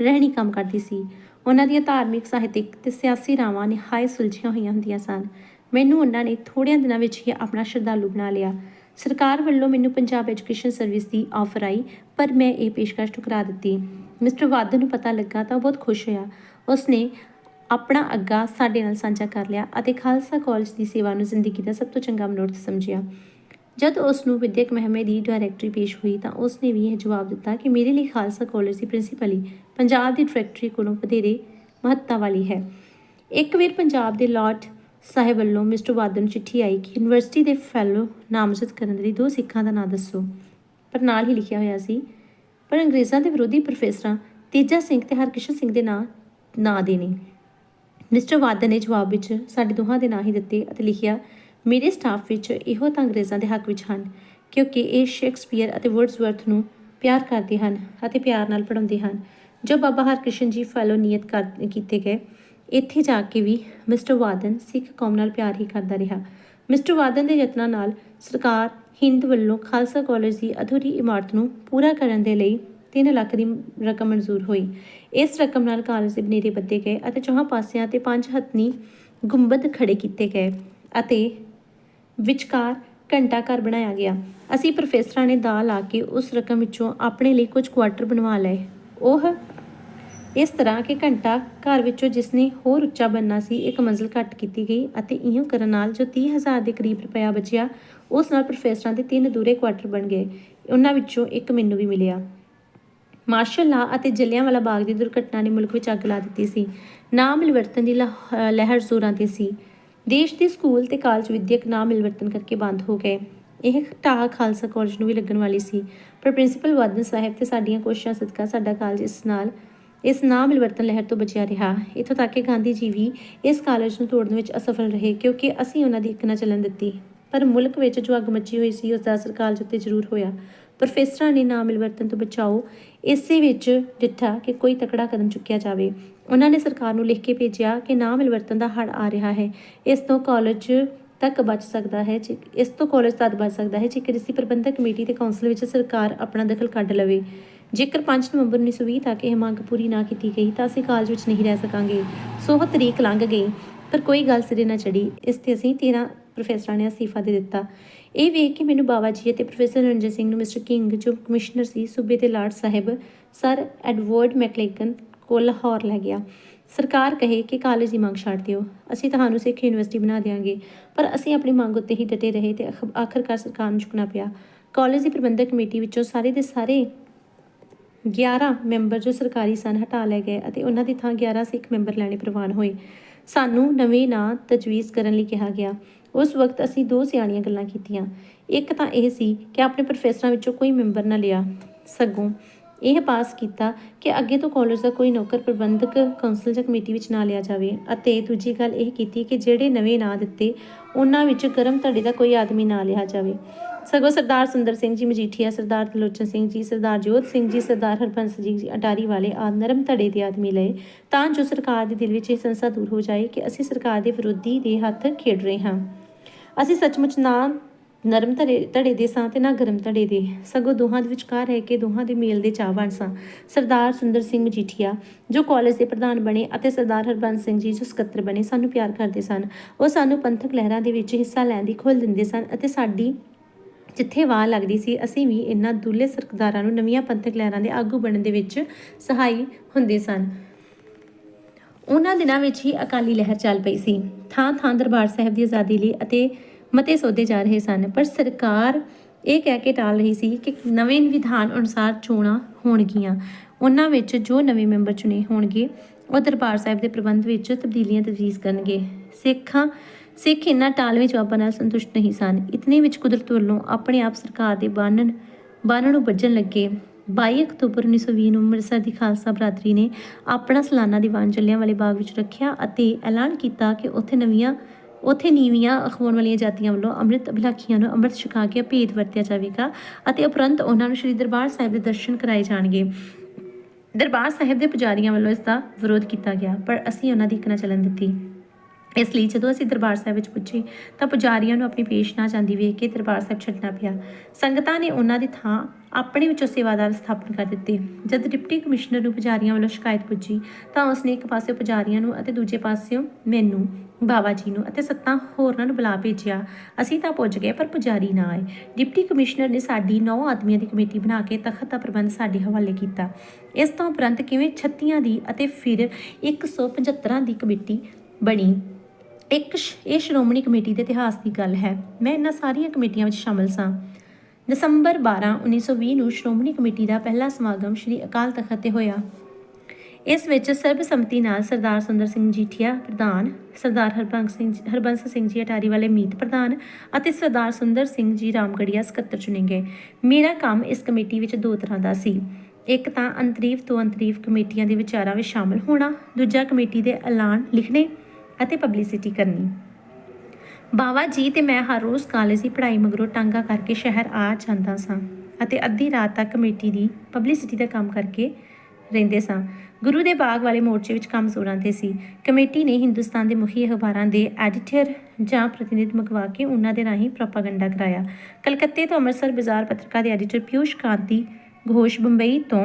ਰਹਿਣੀ ਕੰਮ ਕਰਦੀ ਸੀ। ਉਹਨਾਂ ਦੀਆਂ ਧਾਰਮਿਕ, ਸਾਹਿਤਿਕ ਤੇ ਸਿਆਸੀ ਰਾਵਾਂ ਨਿਹਾਇਤ ਸੁਲਝੀਆਂ ਹੋਈਆਂ ਹੁੰਦੀਆਂ ਸਨ। ਮੈਨੂੰ ਉਹਨਾਂ ਨੇ ਥੋੜ੍ਹਿਆਂ ਦਿਨਾਂ ਵਿੱਚ ਹੀ ਆਪਣਾ ਸ਼ਰਧਾਲੂ ਬਣਾ ਲਿਆ। ਸਰਕਾਰ ਵੱਲੋਂ ਮੈਨੂੰ ਪੰਜਾਬ ਐਜੂਕੇਸ਼ਨ ਸਰਵਿਸ ਦੀ ਆਫਰ ਆਈ, ਪਰ ਮੈਂ ਇਹ ਪੇਸ਼ਕਸ਼ ਠੁਕਰਾ ਦਿੱਤੀ। ਮਿਸਟਰ ਵਾਦਨ ਨੂੰ ਪਤਾ ਲੱਗਾ ਤਾਂ ਉਹ ਬਹੁਤ ਖੁਸ਼ ਹੋਇਆ। ਉਸਨੇ ਆਪਣਾ ਅੱਗਾ ਸਾਡੇ ਨਾਲ ਸਾਂਝਾ ਕਰ ਲਿਆ ਅਤੇ ਖਾਲਸਾ ਕਾਲਜ ਦੀ ਸੇਵਾ ਨੂੰ ਜ਼ਿੰਦਗੀ ਦਾ ਸਭ ਤੋਂ ਚੰਗਾ ਮਨੋਰਥ ਸਮਝਿਆ। ਜਦ ਉਸ ਨੂੰ ਵਿਦਿਅਕ ਮਹਿਮੇ ਦੀ ਡਾਇਰੈਕਟਰੀ ਪੇਸ਼ ਹੋਈ ਤਾਂ ਉਸ ਨੇ ਵੀ ਇਹ ਜਵਾਬ ਦਿੱਤਾ ਕਿ ਮੇਰੇ ਲਈ ਖਾਲਸਾ ਕਾਲਜ ਦੀ ਪ੍ਰਿੰਸੀਪਲੀ ਪੰਜਾਬ ਦੀ ਡਾਇਰੈਕਟਰੀ ਕੋਲੋਂ ਵਧੇਰੇ ਮਹੱਤਤਾ ਵਾਲੀ ਹੈ। ਇੱਕ ਵਾਰ ਪੰਜਾਬ ਦੇ ਲਾਰਡ ਸਾਹਿਬ ਵੱਲੋਂ ਮਿਸਟਰ ਵਾਦਨ ਨੂੰ ਚਿੱਠੀ ਆਈ ਕਿ ਯੂਨੀਵਰਸਿਟੀ ਦੇ ਫੈਲੋ ਨਾਮਜ਼ਦ ਕਰਨ ਦੇ ਲਈ ਦੋ ਸਿੱਖਾਂ ਦਾ ਨਾਂ ਦੱਸੋ। ਪਰ ਨਾਲ ਹੀ ਲਿਖਿਆ ਹੋਇਆ ਸੀ, ਪਰ ਅੰਗਰੇਜ਼ਾਂ ਦੇ ਵਿਰੋਧੀ ਪ੍ਰੋਫੈਸਰਾਂ ਤੇਜਾ ਸਿੰਘ ਤੇ ਹਰਕਿਸ਼ਨ ਸਿੰਘ ਦੇ ਨਾਂ, ਨਾ ਦੇਣੇ। ਮਿਸਟਰ ਵਾਦਨ ਨੇ ਜਵਾਬ ਵਿੱਚ ਸਾਡੇ ਦੋਹਾਂ ਦੇ ਨਾਂ ਹੀ ਦਿੱਤੇ ਅਤੇ ਲਿਖਿਆ ਮੇਰੇ ਸਟਾਫ ਵਿੱਚ ਇਹੋ ਤਾਂ ਅੰਗਰੇਜ਼ਾਂ ਦੇ ਹੱਕ ਵਿੱਚ ਹਨ, ਕਿਉਂਕਿ ਇਹ ਸ਼ੇਕਸਪੀਅਰ ਅਤੇ ਵਰਡਸਵਰਥ ਨੂੰ ਪਿਆਰ ਕਰਦੇ ਹਨ ਅਤੇ ਪਿਆਰ ਨਾਲ ਪੜ੍ਹਾਉਂਦੇ ਹਨ। ਜੋ ਬਾਬਾ ਹਰਕ੍ਰਿਸ਼ਨ ਜੀ ਫੈਲੋ ਨਿਯਤ ਕਰ, ਕੀਤੇ ਗਏ, ਇੱਥੇ ਜਾ ਕੇ ਵੀ ਮਿਸਟਰ ਵਾਦਨ ਸਿੱਖ ਕੌਮ ਨਾਲ ਪਿਆਰ ਹੀ ਕਰਦਾ ਰਿਹਾ। ਮਿਸਟਰ ਵਾਦਨ ਦੇ ਯਤਨਾਂ ਨਾਲ ਸਰਕਾਰ ਹਿੰਦ ਵੱਲੋਂ ਖਾਲਸਾ ਕਾਲਜ ਦੀ ਅਧੂਰੀ ਇਮਾਰਤ ਨੂੰ ਪੂਰਾ ਕਰਨ ਦੇ ਲਈ 3 ਲੱਖ ਦੀ ਰਕਮ ਮਨਜ਼ੂਰ ਹੋਈ। ਇਸ ਰਕਮ ਨਾਲ ਕਾਲਜ ਦੇ ਬਨੇਰੇ ਬੱਦੇ ਗਏ ਅਤੇ ਚੌਹਾਂ ਪਾਸਿਆਂ ਤੇ ਪੰਜ ਹੱਥਨੀ ਗੁੰਬਦ ਖੜੇ ਕੀਤੇ ਗਏ ਅਤੇ ਵਿਚਕਾਰ ਘੰਟਾ ਘਰ ਬਣਾਇਆ ਗਿਆ। ਅਸੀਂ ਪ੍ਰੋਫੈਸਰਾਂ ਨੇ ਦਾ ਲਾ ਕੇ ਉਸ ਰਕਮ ਵਿੱਚੋਂ ਆਪਣੇ ਲਈ ਕੁਝ ਕੁਆਟਰ ਬਣਵਾ ਲਏ। ਉਹ ਇਸ ਤਰ੍ਹਾਂ ਕਿ ਘੰਟਾ ਘਰ ਵਿੱਚੋਂ ਜਿਸ ਨੇ ਹੋਰ ਉੱਚਾ ਬੰਨਾ ਸੀ, ਇੱਕ ਮੰਜ਼ਲ ਘੱਟ ਕੀਤੀ ਗਈ ਅਤੇ ਇਉਂ ਕਰਨ ਨਾਲ ਜੋ 30000 ਦੇ ਕਰੀਬ ਰੁਪਇਆ ਬਚਿਆ, ਉਸ ਨਾਲ ਪ੍ਰੋਫੈਸਰਾਂ ਦੇ ਤਿੰਨ ਦੂਰੇ ਕੁਆਟਰ ਬਣ ਗਏ। ਉਹਨਾਂ ਵਿੱਚੋਂ ਇੱਕ ਮੈਨੂੰ ਵੀ ਮਿਲਿਆ। ਮਾਰਸ਼ਲ ਲਾ ਅਤੇ ਜਲਿਆਂਵਾਲਾ ਬਾਗ ਦੀ ਦੁਰਘਟਨਾ ਨੇ ਮੁਲਕ ਵਿੱਚ ਅੱਗ ਲਾ ਦਿੱਤੀ ਸੀ। ਨਾ ਮਿਲਵਰਤਨ ਦੀ ਲਹ- ਲਹਿਰ ਜ਼ੋਰਾਂ ਤੇ ਸੀ। ਦੇਸ਼ ਦੇ ਸਕੂਲ ਤੇ ਕਾਲਜ ਵਿਦਿਅਕ ਨਾ ਮਿਲਵਰਤਨ ਕਰਕੇ ਬੰਦ ਹੋ ਗਏ। ਇਹ ਢਾਹ ਖਾਲਸਾ ਕਾਲਜ ਨੂੰ ਵੀ ਲੱਗਣ ਵਾਲੀ ਸੀ। ਪਰ ਪ੍ਰਿੰਸੀਪਲ ਵਾਦਨ ਸਾਹਿਬ ਤੇ ਸਾਡੀਆਂ ਕੋਸ਼ਿਸ਼ਾਂ ਸਦਕਾ ਸਾਡਾ ਕਾਲਜ ਇਸ ਨਾਲ, ਇਸ ਨਾ ਮਿਲਵਰਤਨ ਲਹਿਰ ਤੋਂ ਬਚਿਆ ਰਿਹਾ। ਇੱਥੋਂ ਤੱਕ ਕਿ ਗਾਂਧੀ ਜੀ ਵੀ ਇਸ ਕਾਲਜ ਨੂੰ ਤੋੜਨ ਵਿੱਚ ਅਸਫਲ ਰਹੇ ਕਿਉਂਕਿ ਅਸੀਂ ਉਹਨਾਂ ਦੀ ਇੱਕ ਨਾ ਚੱਲਣ ਦਿੱਤੀ। ਪਰ ਮੁਲਕ ਵਿੱਚ ਜੋ ਅੱਗ ਮੱਚੀ ਹੋਈ ਸੀ ਉਸ ਦਾ ਅਸਰ ਕਾਲਜ ਉੱਤੇ ਜ਼ਰੂਰ ਹੋਇਆ। ਪ੍ਰੋਫੈਸਰਾਂ ਨੇ ਨਾ ਮਿਲਵਰਤਨ ਤੋਂ ਬਚਾਓ, ਇਸੇ ਵਿੱਚ ਡਿੱਠਾ ਕਿ ਕੋਈ ਤਕੜਾ ਕਦਮ ਚੁੱਕਿਆ ਜਾਵੇ। ਉਹਨਾਂ ਨੇ ਸਰਕਾਰ ਨੂੰ ਲਿਖ ਕੇ ਭੇਜਿਆ ਕਿ ਨਾ ਮਿਲਵਰਤਨ ਦਾ ਹੜ ਆ ਰਿਹਾ ਹੈ। ਇਸ ਤੋਂ ਕਾਲਜ ਤੱਕ ਬਚ ਸਕਦਾ ਹੈ ਜੇ- ਇਸ ਤੋਂ ਕਾਲਜ ਤੱਕ ਬਚ ਸਕਦਾ ਹੈ ਜੇਕਰ ਇਸਦੀ ਪ੍ਰਬੰਧਕ ਕਮੇਟੀ ਤੇ ਕੌਂਸਲ ਵਿੱਚ ਸਰਕਾਰ ਆਪਣਾ ਦਖਲ ਕੱਢ ਲਵੇ। ਜੇਕਰ 5 ਨਵੰਬਰ 1920 ਤੱਕ ਇਹ ਮੰਗ ਪੂਰੀ ਨਾ ਕੀਤੀ ਗਈ ਤਾਂ ਅਸੀਂ ਕਾਲਜ ਵਿੱਚ ਨਹੀਂ ਰਹਿ ਸਕਾਂਗੇ। ਸੋ ਉਹ ਤਰੀਕ ਲੰਘ ਗਈ, ਪਰ ਕੋਈ ਗੱਲ ਸਿਰੇ ਨਾ ਚੜੀ ਇਸ ਤੇ ਅਸੀਂ 13 ਪ੍ਰੋਫੈਸਰਾਂ ਨੇ ਅਸਤੀਫਾ ਦੇ ਦਿੱਤਾ। ਇਹ ਵੇਖ ਕੇ ਮੈਨੂੰ ਬਾਬਾ ਜੀ ਅਤੇ ਪ੍ਰੋਫੈਸਰ ਰਣਜੀਤ ਸਿੰਘ ਨੂੰ ਮਿਸਟਰ ਕਿੰਗ, ਜੋ ਕਮਿਸ਼ਨਰ ਸੀ, ਸੂਬੇ ਦੇ ਲਾਰਡ ਸਾਹਿਬ, ਸਰ ਐਡਵਰਡ ਮੈਕਲੇਗਨ ਕੋਲ ਲਾਹੌਰ ਲੈ ਗਿਆ। ਸਰਕਾਰ ਕਹੇ ਕਿ ਕਾਲਜ ਦੀ ਮੰਗ ਛੱਡ ਦਿਓ। ਅਸੀਂ ਤੁਹਾਨੂੰ ਸਿੱਖ ਯੂਨੀਵਰਸਿਟੀ ਬਣਾ ਦੇਵਾਂਗੇ ਪਰ ਅਸੀਂ ਆਪਣੀ ਮੰਗ ਉੱਤੇ ਹੀ ਡਟੇ ਰਹੇ ਤੇ ਆਖ- ਆਖਰਕਾਰ ਸਰਕਾਰ ਨੂੰ ਝੁਕਣਾ ਪਿਆ। ਕਾਲਜ ਦੀ ਪ੍ਰਬੰਧਕ ਕਮੇਟੀ ਵਿੱਚੋਂ ਸਾਰੇ ਦੇ ਸਾਰੇ 11 ਮੈਂਬਰ ਜੋ ਸਰਕਾਰੀ ਸਨ ਹਟਾ ਲਏ ਗਏ ਅਤੇ ਉਹਨਾਂ ਦੀ ਥਾਂ 11 ਸਿੱਖ ਮੈਂਬਰ ਲੈਣੇ ਪ੍ਰਵਾਨ ਹੋਏ। ਸਾਨੂੰ ਨਵੇਂ ਨਾਂ ਤਜਵੀਜ਼ ਕਰਨ ਲਈ ਕਿਹਾ ਗਿਆ। ਉਸ ਵਕਤ ਅਸੀਂ ਦੋ ਸਿਆਣੀਆਂ ਗੱਲਾਂ ਕੀਤੀਆਂ। ਇੱਕ ਤਾਂ ਇਹ ਸੀ ਕਿ ਆਪਣੇ ਪ੍ਰੋਫੈਸਰਾਂ ਵਿੱਚੋਂ ਕੋਈ ਮੈਂਬਰ ਨਾ ਲਿਆ ਸਗੋਂ ਇਹ ਪਾਸ ਕੀਤਾ ਕਿ ਅੱਗੇ ਤੋਂ ਕਾਲਜ ਦਾ ਕੋਈ ਨੌਕਰ ਪ੍ਰਬੰਧਕ ਕੌਂਸਲ ਜਾਂ ਕਮੇਟੀ ਵਿੱਚ ਨਾ ਲਿਆ ਜਾਵੇ ਅਤੇ ਦੂਜੀ ਗੱਲ ਇਹ ਕੀਤੀ ਕਿ ਜਿਹੜੇ ਨਵੇਂ ਨਾਂ ਦਿੱਤੇ, ਉਹਨਾਂ ਵਿੱਚ ਗਰਮ ਧੜੇ ਦਾ ਕੋਈ ਆਦਮੀ ਨਾ ਲਿਆ ਜਾਵੇ। ਸਗੋਂ ਸਰਦਾਰ ਸੁੰਦਰ ਸਿੰਘ ਜੀ ਮਜੀਠੀਆ, ਸਰਦਾਰ ਤਲੋਚਨ ਸਿੰਘ ਜੀ, ਸਰਦਾਰ ਜੋਤ ਸਿੰਘ ਜੀ, ਸਰਦਾਰ ਹਰਬੰਸ ਜੀ ਜੀ ਅਟਾਰੀ ਵਾਲੇ ਆ ਨਰਮ ਧੜੇ ਦੇ ਆਦਮੀ ਲਏ। ਤਾਂ ਜੋ ਸਰਕਾਰ ਦੇ ਦਿਲ ਵਿੱਚ ਇਹ ਸੰਸਾ ਦੂਰ ਹੋ ਜਾਏ ਕਿ ਅਸੀਂ ਸਰਕਾਰ ਦੇ ਵਿਰੋਧੀ ਦੇ ਹੱਥ ਖੇਡ ਰਹੇ ਹਾਂ। ਅਸੀਂ ਸੱਚਮੁੱਚ ਨਾ ਨਰਮ ਧੜੇ ਧੜੇ ਦੇ ਸਾਂ ਤੇ ਨਾ ਗਰਮ ਧੜੇ ਦੇ। ਸਗੋਂ ਦੋਹਾਂ ਦੇ ਵਿਚਕਾਰ ਰਹਿ ਕੇ ਦੋਹਾਂ ਦੇ ਮੇਲ ਦੇ ਚਾਹਵਾਨ ਸਾਂ। ਸਰਦਾਰ ਸੁੰਦਰ ਸਿੰਘ ਮਜੀਠੀਆ, ਜੋ ਕਾਲਜ ਦੇ ਪ੍ਰਧਾਨ ਬਣੇ ਅਤੇ ਸਰਦਾਰ ਹਰਬੰਸ ਸਿੰਘ ਜੀ ਜੋ ਸਕੱਤਰ ਬਣੇ, ਸਾਨੂੰ ਪਿਆਰ ਕਰਦੇ ਸਨ। ਉਹ ਸਾਨੂੰ ਪੰਥਕ ਲਹਿਰਾਂ ਦੇ ਵਿੱਚ ਹਿੱਸਾ ਲੈਣ ਦੀ ਖੁੱਲ੍ਹ ਦਿੰਦੇ ਸਨ ਅਤੇ ਸਾਡੀ ਜਿੱਥੇ ਵਾਹ ਲੱਗਦੀ ਸੀ, ਅਸੀਂ ਵੀ ਇਹਨਾਂ ਦੁੱਲੇ ਸਰਕਦਾਰਾਂ ਨੂੰ ਨਵੀਆਂ ਪੰਥਕ ਲਹਿਰਾਂ ਦੇ ਆਗੂ ਬਣਨ ਦੇ ਵਿੱਚ ਸਹਾਈ ਹੁੰਦੇ ਸਨ। ਉਹਨਾਂ ਦਿਨਾਂ ਵਿੱਚ ਹੀ ਅਕਾਲੀ ਲਹਿਰ ਚੱਲ ਪਈ ਸੀ। ਥਾਂ ਥਾਂ ਦਰਬਾਰ ਸਾਹਿਬ ਦੀ ਆਜ਼ਾਦੀ ਲਈ ਅਤੇ ਮਤੇ ਸੋਧੇ ਜਾ ਰਹੇ ਸਨ। ਪਰ ਸਰਕਾਰ ਇਹ ਕਹਿ ਕੇ ਟਾਲ ਰਹੀ ਸੀ ਕਿ ਨਵੇਂ ਵਿਧਾਨ ਅਨੁਸਾਰ ਚੋਣਾਂ ਹੋਣਗੀਆਂ। ਉਹਨਾਂ ਵਿੱਚ ਜੋ ਨਵੇਂ ਮੈਂਬਰ ਚੁਣੇ ਹੋਣਗੇ, ਉਹ ਦਰਬਾਰ ਸਾਹਿਬ ਦੇ ਪ੍ਰਬੰਧ ਵਿੱਚ ਤਬਦੀਲੀਆਂ ਤਜਵੀਜ਼ ਕਰਨਗੇ। ਸਿੱਖਾਂ, ਸਿੱਖ ਇਹਨਾਂ ਟਾਲਵੇਂ ਜਵਾਬਾਂ ਨਾਲ ਸੰਤੁਸ਼ਟ ਨਹੀਂ ਸਨ। ਇਤਨੇ ਵਿੱਚ ਕੁਦਰਤ ਵੱਲੋਂ ਆਪਣੇ ਆਪ ਸਰਕਾਰ ਦੇ ਬਾਨਣ ਬਾਨਣ ਨੂੰ ਵੱਜਣ ਲੱਗੇ। 22 ਅਕਤੂਬਰ 1920 ਨੂੰ ਅੰਮ੍ਰਿਤਸਰ ਦੀ ਖਾਲਸਾ ਬਰਾਦਰੀ ਨੇ ਆਪਣਾ ਸਾਲਾਨਾ ਦੀਵਾਨ ਜੱਲਿਆਂਵਾਲੇ ਬਾਗ ਵਿੱਚ ਰੱਖਿਆ ਅਤੇ ਐਲਾਨ ਕੀਤਾ ਕਿ ਉੱਥੇ ਨਵੀਆਂ, ਉੱਥੇ ਨੀਵੀਆਂ ਅਖਵਾਉਣ ਵਾਲੀਆਂ ਜਾਤੀਆਂ ਵੱਲੋਂ ਅੰਮ੍ਰਿਤ ਅਭਿਲਾਖੀਆਂ ਨੂੰ ਅੰਮ੍ਰਿਤ ਛਕਾ ਕੇ ਭੇਦ ਵਰਤਿਆ ਜਾਵੇਗਾ ਅਤੇ ਉਪਰੰਤ ਉਹਨਾਂ ਨੂੰ ਸ੍ਰੀ ਦਰਬਾਰ ਸਾਹਿਬ ਦੇ ਦਰਸ਼ਨ ਕਰਾਏ ਜਾਣਗੇ। ਦਰਬਾਰ ਸਾਹਿਬ ਦੇ ਪੁਜਾਰੀਆਂ ਵੱਲੋਂ ਇਸ ਦਾ ਵਿਰੋਧ ਕੀਤਾ ਗਿਆ, ਪਰ ਅਸੀਂ ਉਹਨਾਂ ਦੀ ਇੱਕ ਨਾ ਚੱਲਣ ਦਿੱਤੀ। ਇਸ ਲਈ ਜਦੋਂ ਅਸੀਂ ਦਰਬਾਰ ਸਾਹਿਬ ਵਿੱਚ ਪੁੱਜੇ ਤਾਂ ਪੁਜਾਰੀਆਂ ਨੂੰ ਆਪਣੀ ਪੇਸ਼ ਨਾ ਜਾਂਦੀ ਵੇਖ ਕੇ ਦਰਬਾਰ ਸਾਹਿਬ ਛੱਡਣਾ ਪਿਆ। ਸੰਗਤਾਂ ਨੇ ਉਹਨਾਂ ਦੀ ਥਾਂ ਆਪਣੇ ਵਿੱਚੋਂ ਸੇਵਾਦਾਰ ਸਥਾਪਨ ਕਰ ਦਿੱਤੇ। ਜਦ ਡਿਪਟੀ ਕਮਿਸ਼ਨਰ ਨੂੰ ਪੁਜਾਰੀਆਂ ਵੱਲੋਂ ਸ਼ਿਕਾਇਤ ਪੁੱਜੀ ਤਾਂ ਉਸਨੇ ਇੱਕ ਪਾਸੇ ਪੁਜਾਰੀਆਂ ਨੂੰ ਅਤੇ ਦੂਜੇ ਪਾਸਿਓਂ ਮੈਨੂੰ ਬਾਬਾ ਜੀ ਨੂੰ ਅਤੇ ਸੱਤਾਂ ਹੋਰਨਾਂ ਨੂੰ ਬੁਲਾ ਭੇਜਿਆ। ਅਸੀਂ ਤਾਂ ਪੁੱਜ ਗਏ ਪਰ ਪੁਜਾਰੀ ਨਾ ਆਏ। ਡਿਪਟੀ ਕਮਿਸ਼ਨਰ ਨੇ ਸਾਡੀ 9 ਆਦਮੀਆਂ ਦੀ ਕਮੇਟੀ ਬਣਾ ਕੇ ਤਖਤ ਦਾ ਪ੍ਰਬੰਧ ਸਾਡੇ ਹਵਾਲੇ ਕੀਤਾ। ਇਸ ਤੋਂ ਉਪਰੰਤ ਕਿਵੇਂ 36 ਦੀ ਅਤੇ ਫਿਰ 175 ਦੀ ਕਮੇਟੀ ਬਣੀ ਇੱਕ ਸ਼- ਇਹ ਸ਼੍ਰੋਮਣੀ ਕਮੇਟੀ ਦੇ ਇਤਿਹਾਸ ਦੀ ਗੱਲ ਹੈ। ਮੈਂ ਇਹਨਾਂ ਸਾਰੀਆਂ ਕਮੇਟੀਆਂ ਵਿੱਚ ਸ਼ਾਮਲ ਸਾਂ। ਦਸੰਬਰ 12 1920 ਨੂੰ ਸ਼੍ਰੋਮਣੀ ਕਮੇਟੀ ਦਾ ਪਹਿਲਾ ਸਮਾਗਮ ਸ੍ਰੀ ਅਕਾਲ ਤਖਤ ਤੇ ਹੋਇਆ। ਇਸ ਵਿੱਚ ਸਰਬਸੰਮਤੀ ਨਾਲ ਸਰਦਾਰ ਸੁੰਦਰ ਸਿੰਘ ਜੀਠੀਆ ਪ੍ਰਧਾਨ, ਸਰਦਾਰ ਹਰਬੰਸ ਸਿੰਘ ਹਰਬੰਸ ਸਿੰਘ ਜੀ ਅਟਾਰੀ ਵਾਲੇ ਮੀਤ ਪ੍ਰਧਾਨ ਅਤੇ ਸਰਦਾਰ ਸੁੰਦਰ ਸਿੰਘ ਜੀ ਰਾਮਗੜੀਆ ਸਕੱਤਰ ਚੁਣੇ ਗਏ ਮੇਰਾ ਕੰਮ ਇਸ ਕਮੇਟੀ ਵਿੱਚ ਦੋ ਤਰ੍ਹਾਂ ਦਾ ਸੀ। ਇੱਕ ਤਾਂ ਅੰਤਰੀਫ ਤੋਂ ਅੰਤਰੀਫ ਕਮੇਟੀਆਂ ਦੇ ਵਿਚਾਰਾਂ ਵਿੱਚ ਸ਼ਾਮਲ ਹੋਣਾ, ਦੂਜਾ ਕਮੇਟੀ ਦੇ ਐਲਾਨ ਲਿਖਣੇ ਅਤੇ ਪਬਲਿਸਿਟੀ ਕਰਨੀ। ਬਾਵਾ ਜੀ ਤੇ ਮੈਂ ਹਰ ਰੋਜ਼ ਕਾਲਜ ਦੀ ਪੜ੍ਹਾਈ ਮਗਰੋਂ ਟਾਂਗਾ ਕਰਕੇ ਸ਼ਹਿਰ ਆ ਜਾਂਦਾ ਸਾਂ ਅਤੇ ਅੱਧੀ ਰਾਤ ਤੱਕ ਕਮੇਟੀ ਦੀ ਪਬਲਿਸਿਟੀ ਦਾ ਕੰਮ ਕਰਕੇ ਰਹਿੰਦੇ ਸਾਂ। ਗੁਰੂ ਦੇ ਬਾਗ ਵਾਲੇ ਮੋਰਚੇ ਵਿੱਚ ਕੰਮ ਜ਼ੋਰਾਂ ਤੇ ਸੀ। ਕਮੇਟੀ ਨੇ ਹਿੰਦੁਸਤਾਨ ਦੇ ਮੁਖੀ ਅਖਬਾਰਾਂ ਦੇ ਐਡੀਟਰ ਜਾਂ ਪ੍ਰਤੀਨਿਧ ਮੰਗਵਾ ਕੇ ਉਹਨਾਂ ਦੇ ਰਾਹੀਂ ਪ੍ਰੋਪਾਗੈਂਡਾ ਕਰਾਇਆ। ਕਲਕੱਤੇ ਤੋਂ ਅੰਮ੍ਰਿਤਸਰ ਬਾਜ਼ਾਰ ਪੱਤਰਕਾ ਦੇ ਐਡੀਟਰ ਪਿਊਸ਼ ਕਾਂਤੀ ਘੋਸ਼ ਬੰਬਈ ਤੋਂ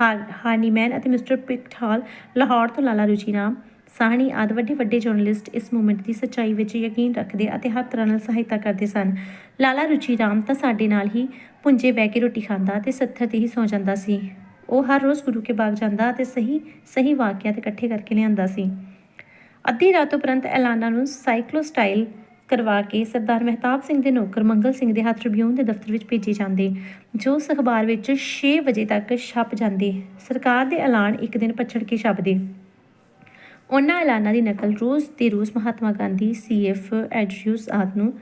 ਹਾਰ ਹਾਰਨੀਮੈਨ ਅਤੇ ਮਿਸਟਰ ਪਿਕਠਾਲ ਲਾਹੌਰ ਤੋਂ ਲਾਲਾ ਰੁਚੀ ਰਾਮ ਸਾਹਣੀ ਆਦਿ ਵੱਡੇ ਵੱਡੇ ਜਰਨਲਿਸਟ ਇਸ ਮੂਵਮੈਂਟ ਦੀ ਸੱਚਾਈ ਵਿੱਚ ਯਕੀਨ ਰੱਖਦੇ ਅਤੇ ਹਰ ਤਰ੍ਹਾਂ ਨਾਲ ਸਹਾਇਤਾ ਕਰਦੇ ਸਨ। ਲਾਲਾ ਰੁਚੀ ਰਾਮ ਤਾਂ ਸਾਡੇ ਨਾਲ ਹੀ ਪੁੰਜੇ ਬਹਿ ਕੇ ਰੋਟੀ ਖਾਂਦਾ ਤੇ ਸੱਥਰ ਤੇ ਹੀ ਸੌ ਜਾਂਦਾ ਸੀ। ਉਹ ਹਰ ਰੋਜ਼ ਗੁਰੂ ਕੇ ਬਾਗ ਜਾਂਦਾ ਅਤੇ ਸਹੀ ਸਹੀ ਵਾਕਿਆਤ ਇਕੱਠੇ ਕਰਕੇ ਲਿਆਂਦਾ ਸੀ। ਅੱਧੀ ਰਾਤ ਉਪਰੰਤ ਐਲਾਨਾਂ ਨੂੰ ਸਾਈਕਲੋ ਸਟਾਈਲ ਕਰਵਾ ਕੇ ਸਰਦਾਰ ਮਹਿਤਾਬ ਸਿੰਘ ਦੇ ਨੌਕਰ ਮੰਗਲ ਸਿੰਘ ਦੇ ਹੱਥ ਟ੍ਰਿਬਿਊਨ ਦੇ ਦਫ਼ਤਰ ਵਿੱਚ ਭੇਜੇ ਜਾਂਦੇ, ਜੋ ਅਖਬਾਰ ਵਿੱਚ 6 ਵਜੇ ਤੱਕ ਛਪ ਜਾਂਦੇ। ਸਰਕਾਰ ਦੇ ਐਲਾਨ ਇੱਕ ਦਿਨ ਪਛੜ ਕੇ ਛਪਦੇ। ਉਹਨਾਂ ਐਲਾਨਾਂ ਦੀ ਨਕਲ ਰੋਜ਼ ਤੇ ਰੋਜ਼ ਮਹਾਤਮਾ ਗਾਂਧੀ ਸੀਐਫ ਐਡਰਿਊਸ ਆਦ ਨੂੰ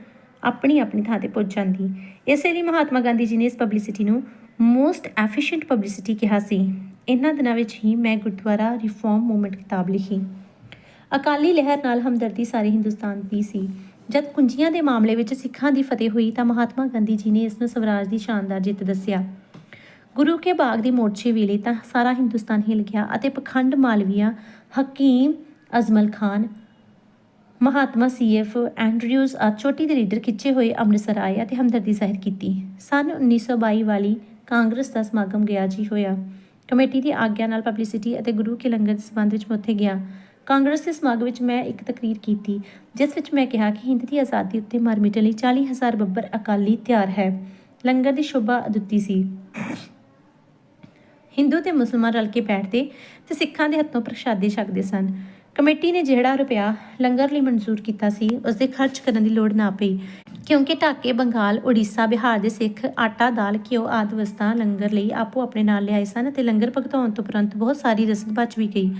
ਆਪਣੀ ਆਪਣੀ ਥਾਂ ਤੇ ਪਹੁੰਚ ਜਾਂਦੀ। ਇਸੇ ਲਈ ਮਹਾਤਮਾ ਗਾਂਧੀ ਜੀ ਨੇ ਇਸ ਪਬਲਿਸਿਟੀ ਨੂੰ ਮੋਸਟ ਐਫੀਸ਼ੀਐਂਟ ਪਬਲਿਸਿਟੀ ਕਿਹਾ ਸੀ। ਇਹਨਾਂ ਦਿਨਾਂ ਵਿੱਚ ਹੀ ਮੈਂ ਗੁਰਦੁਆਰਾ ਰਿਫਾਰਮ ਮੂਵਮੈਂਟ ਕਿਤਾਬ ਲਿਖੀ। ਅਕਾਲੀ ਲਹਿਰ ਨਾਲ ਹਮਦਰਦੀ ਸਾਰੇ ਹਿੰਦੁਸਤਾਨ ਦੀ ਸੀ। ਜਦ ਕੁੰਜੀਆਂ ਦੇ ਮਾਮਲੇ ਵਿੱਚ ਸਿੱਖਾਂ ਦੀ ਫਤਿਹ ਹੋਈ ਤਾਂ ਮਹਾਤਮਾ ਗਾਂਧੀ ਜੀ ਨੇ ਇਸ ਨੂੰ ਸਵਰਾਜ ਦੀ ਸ਼ਾਨਦਾਰ ਜਿੱਤ ਦੱਸਿਆ। ਗੁਰੂ ਕੇ ਬਾਗ ਦੇ ਮੋਰਚੇ ਵੇਲੇ ਤਾਂ ਸਾਰਾ ਹਿੰਦੁਸਤਾਨ ਹਿਲ ਗਿਆ ਅਤੇ ਪਖੰਡ ਮਾਲਵੀਆ ਹਕੀਮ, ਅਜ਼ਮਲ ਖਾਨ, ਮਹਾਤਮਾ ਸੀਐਫ, ਐਂਡਰਿਊਜ਼ ਆ ਛੋਟੀ ਦੇ ਲੀਡਰ ਖਿੱਚੇ ਹੋਏ ਅੰਮ੍ਰਿਤਸਰ ਆਏ ਅਤੇ ਹਮਦਰਦੀ ਜ਼ਾਹਿਰ ਕੀਤੀ। ਸਨ 1922 ਵਾਲੀ ਕਾਂਗਰਸ ਦਾ ਸਮਾਗਮ ਗਿਆ ਜੀ ਹੋਇਆ। ਕਮੇਟੀ ਦੀ ਆਗਿਆ ਨਾਲ ਪਬਲਿਸਿਟੀ ਅਤੇ ਗੁਰੂ ਕੇ ਲੰਗਰ ਦੇ ਸੰਬੰਧ ਵਿੱਚ ਮੈਂ ਉੱਥੇ ਗਿਆ। ਕਾਂਗਰਸ ਦੇ ਸਮਾਗਮ ਵਿੱਚ ਮੈਂ ਇੱਕ ਤਕਰੀਰ ਕੀਤੀ, ਜਿਸ ਵਿੱਚ ਮੈਂ ਕਿਹਾ ਕਿ ਹਿੰਦ ਦੀ ਆਜ਼ਾਦੀ ਉੱਤੇ ਮਰ ਮਿਟਣ ਲਈ 40000 ਬੱਬਰ ਅਕਾਲੀ ਤਿਆਰ ਹੈ। ਲੰਗਰ ਦੀ ਸ਼ੋਭਾ ਅਦੁੱਤੀ ਸੀ। ਹਿੰਦੂ ਤੇ ਮੁਸਲਮਾਨ ਰਲ ਕੇ ਬੈਠਦੇ ਤੇ ਸਿੱਖਾਂ ਦੇ ਹੱਥੋਂ ਪ੍ਰਸ਼ਾਦੀ ਛਕਦੇ ਸਨ। ਕਮੇਟੀ ਨੇ ਜਿਹੜਾ ਰੁਪਿਆ ਲੰਗਰ ਲਈ ਮਨਜ਼ੂਰ ਕੀਤਾ ਸੀ, ਉਸ ਦੇ ਖਰਚ ਕਰਨ ਦੀ ਲੋੜ ਨਾ ਪਈ, ਕਿਉਂਕਿ ਢਾਕੇ, ਬੰਗਾਲ, ਉੜੀਸਾ, ਬਿਹਾਰ ਦੇ ਸਿੱਖ ਆਟਾ, ਦਾਲ, ਘਿਓ ਆਦਿ ਵਸਤਾਂ ਲੰਗਰ ਲਈ ਆਪੋ ਆਪਣੇ ਨਾਲ ਲਿਆਏ ਸਨ ਤੇ ਲੰਗਰ ਭਗਤਾਉਣ ਤੋਂ ਉਪਰੰਤ ਬਹੁਤ ਸਾਰੀ ਰਸਦ ਬਚ ਵੀ ਗਈ।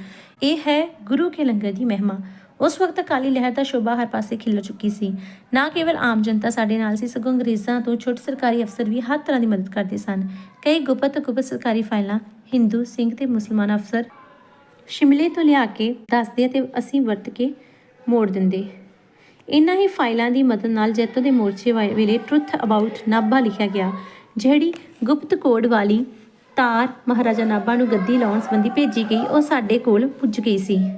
ਇਹ ਹੈ ਗੁਰੂ ਕੇ ਲੰਗਰ ਦੀ ਮਹਿਮਾ। ਉਸ ਵਕਤ ਅਕਾਲੀ ਲਹਿਰ ਦਾ ਸ਼ੋਭਾ ਹਰ ਪਾਸੇ ਖਿਲ ਚੁੱਕੀ ਸੀ। ਨਾ ਕੇਵਲ ਆਮ ਜਨਤਾ ਸਾਡੇ ਨਾਲ ਸੀ, ਸਗੋਂ ਅੰਗਰੇਜ਼ਾਂ ਤੋਂ ਛੋਟੇ ਸਰਕਾਰੀ ਅਫਸਰ ਵੀ ਹਰ ਤਰ੍ਹਾਂ ਦੀ ਮਦਦ ਕਰਦੇ ਸਨ। ਕਈ ਗੁਪਤ ਗੁਪਤ ਸਰਕਾਰੀ ਫਾਈਲਾਂ, ਹਿੰਦੂ ਸਿੰਘ ਤੇ ਮੁਸਲਮਾਨ ਅਫਸਰ ਸ਼ਿਮਲੇ ਤੋਂ ਲਿਆ ਕੇ ਦੱਸਦੇ ਤੇ ਅਸੀਂ ਵਰਤ ਕੇ ਮੋੜ ਦਿੰਦੇ। ਇਨ੍ਹਾਂ ਹੀ ਫਾਈਲਾਂ ਦੀ ਮਦਦ ਨਾਲ ਜੈਤੋ ਦੇ ਮੋਰਚੇ ਵਾ- ਵੇਲੇ ਟਰੁੱਥ ਅਬਾਊਟ ਨਾਭਾ ਲਿਖਿਆ ਗਿਆ, ਜਿਹੜੀ ਗੁਪਤ ਕੋਡ ਵਾਲੀ ਤਾਰ ਮਹਾਰਾਜਾ ਨਾਭਾ ਨੂੰ ਗੱਦੀ ਲਾਉਣ ਸੰਬੰਧੀ ਭੇਜੀ ਗਈ, ਉਹ ਸਾਡੇ ਕੋਲ ਪੁੱਜ ਗਈ ਸੀ।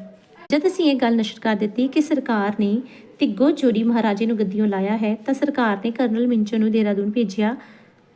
ਜਦ ਅਸੀਂ ਇਹ ਗੱਲ ਨਸ਼ਰ ਕਰ ਦਿੱਤੀ ਕਿ ਸਰਕਾਰ ਨੇ ਤਿੱਗੋ ਜੋੜੀ ਮਹਾਰਾਜੇ ਨੂੰ ਗੱਦੀੋਂ ਲਾਇਆ ਹੈ, ਤਾਂ ਸਰਕਾਰ ਨੇ ਕਰਨਲ ਮਿੰਚੋ ਨੂੰ ਦੇਹਰਾਦੂਨ ਭੇਜਿਆ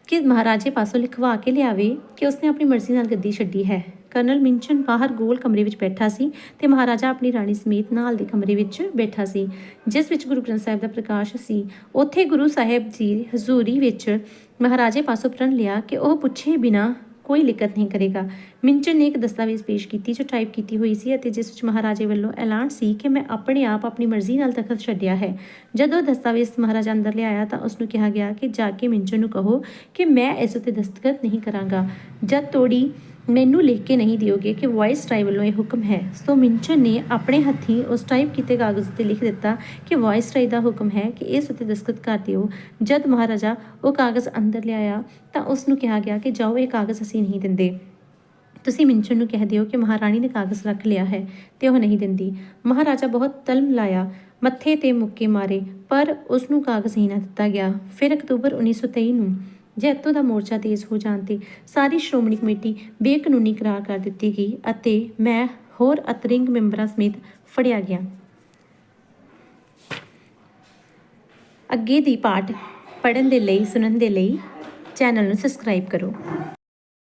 ਕਿ ਮਹਾਰਾਜੇ ਪਾਸੋਂ ਲਿਖਵਾ ਕੇ ਲਿਆਵੇ ਕਿ ਉਸਨੇ ਆਪਣੀ ਮਰਜ਼ੀ ਨਾਲ ਗੱਦੀ ਛੱਡੀ ਹੈ। ਕਰਨਲ ਮਿੰਚਨ ਬਾਹਰ ਗੋਲ ਕਮਰੇ ਵਿੱਚ ਬੈਠਾ ਸੀ ਤੇ ਮਹਾਰਾਜਾ ਆਪਣੀ ਰਾਣੀ ਸਮੇਤ ਨਾਲ ਦੇ ਕਮਰੇ ਵਿੱਚ ਬੈਠਾ ਸੀ, ਜਿਸ ਵਿੱਚ ਗੁਰੂ ਗ੍ਰੰਥ ਸਾਹਿਬ ਦਾ ਪ੍ਰਕਾਸ਼ ਸੀ। ਉੱਥੇ ਗੁਰੂ ਸਾਹਿਬ ਜੀ ਹਜ਼ੂਰੀ ਵਿੱਚ ਮਹਾਰਾਜੇ ਪਾਸੋਂ ਪ੍ਰਣ ਲਿਆ ਕਿ ਉਹ ਪੁੱਛੇ ਬਿਨਾ ਕੋਈ ਲਿਖਤ ਨਹੀਂ ਕਰੇਗਾ। ਮਿੰਚਨ ਨੇ ਇੱਕ ਦਸਤਾਵੇਜ਼ ਪੇਸ਼ ਕੀਤੀ ਜੋ ਟਾਈਪ ਕੀਤੀ ਹੋਈ ਸੀ ਅਤੇ ਜਿਸ ਵਿੱਚ ਮਹਾਰਾਜੇ ਵੱਲੋਂ ਐਲਾਨ ਸੀ ਕਿ ਮੈਂ ਆਪਣੇ ਆਪ ਆਪਣੀ ਮਰਜ਼ੀ ਨਾਲ ਤਖਤ ਛੱਡਿਆ ਹੈ। ਜਦੋਂ ਦਸਤਾਵੇਜ਼ ਮਹਾਰਾਜਾ ਅੰਦਰ ਲਿਆਇਆ ਤਾਂ ਉਸ ਨੂੰ ਕਿਹਾ ਗਿਆ ਕਿ ਜਾ ਕੇ ਮਿੰਚਨ ਨੂੰ ਕਹੋ ਕਿ ਮੈਂ ਇਸ ਉੱਤੇ ਦਸਤਖਤ ਨਹੀਂ ਕਰਾਂਗਾ। ਜਦ ਤੋੜੀ ਮੈਨੂੰ ਲਿਖ ਕੇ ਨਹੀਂ ਦਿਓਗੇ ਕਿ ਵਾਇਸ ਰਾਏ ਵੱਲੋਂ ਇਹ ਹੁਕਮ ਹੈ। ਸੋ ਮਿੰਚਨ ਨੇ ਆਪਣੇ ਹੱਥੀਂ ਉਸ ਟਾਈਪ ਕੀਤੇ ਕਾਗਜ਼ ਉੱਤੇ ਲਿਖ ਦਿੱਤਾ ਕਿ ਵਾਇਸ ਰਾਏ ਦਾ ਹੁਕਮ ਹੈ ਕਿ ਇਸ ਉੱਤੇ ਦਸਤਖਤ ਕਰ ਦਿਓ। ਜਦ ਮਹਾਰਾਜਾ ਉਹ ਕਾਗਜ਼ ਅੰਦਰ ਲਿਆਇਆ ਤਾਂ ਉਸ ਨੂੰ ਕਿਹਾ ਗਿਆ ਕਿ ਜਾਓ, ਇਹ ਕਾਗਜ਼ ਅਸੀਂ ਨਹੀਂ ਦਿੰਦੇ। ਤੁਸੀਂ ਮਿੰਚਨ ਨੂੰ ਕਹਿ ਦਿਓ ਕਿ ਮਹਾਰਾਣੀ ਨੇ ਕਾਗਜ਼ ਰੱਖ ਲਿਆ ਹੈ ਤੇ ਉਹ ਨਹੀਂ ਦਿੰਦੀ। ਮਹਾਰਾਜਾ ਬਹੁਤ ਤਲਮ ਲਾਇਆ, ਮੱਥੇ ਤੇ ਮੁੱਕੇ ਮਾਰੇ, ਪਰ ਉਸ ਨੂੰ ਕਾਗਜ਼ ਹੀ ਨਾ ਦਿੱਤਾ ਗਿਆ। ਫਿਰ ਅਕਤੂਬਰ 1923 ਨੂੰ ਜੈਤੋ ਦਾ ਮੋਰਚਾ ਤੇਜ਼ ਹੋ ਜਾਣ ਤੇ ਸਾਰੀ ਸ਼੍ਰੋਮਣੀ ਕਮੇਟੀ ਬੇਕਾਨੂੰਨੀ ਕਰਾਰ ਕਰ ਦਿੱਤੀ ਗਈ ਅਤੇ ਮੈਂ ਹੋਰ ਅਤਰਿੰਗ ਮੈਂਬਰਾਂ ਸਮੇਤ ਫੜਿਆ ਗਿਆ। ਅੱਗੇ ਦੀ ਪਾਠ ਪੜਨ ਦੇ ਲਈ, ਸੁਣਨ ਦੇ ਲਈ ਚੈਨਲ ਨੂੰ ਸਬਸਕ੍ਰਾਈਬ ਕਰੋ।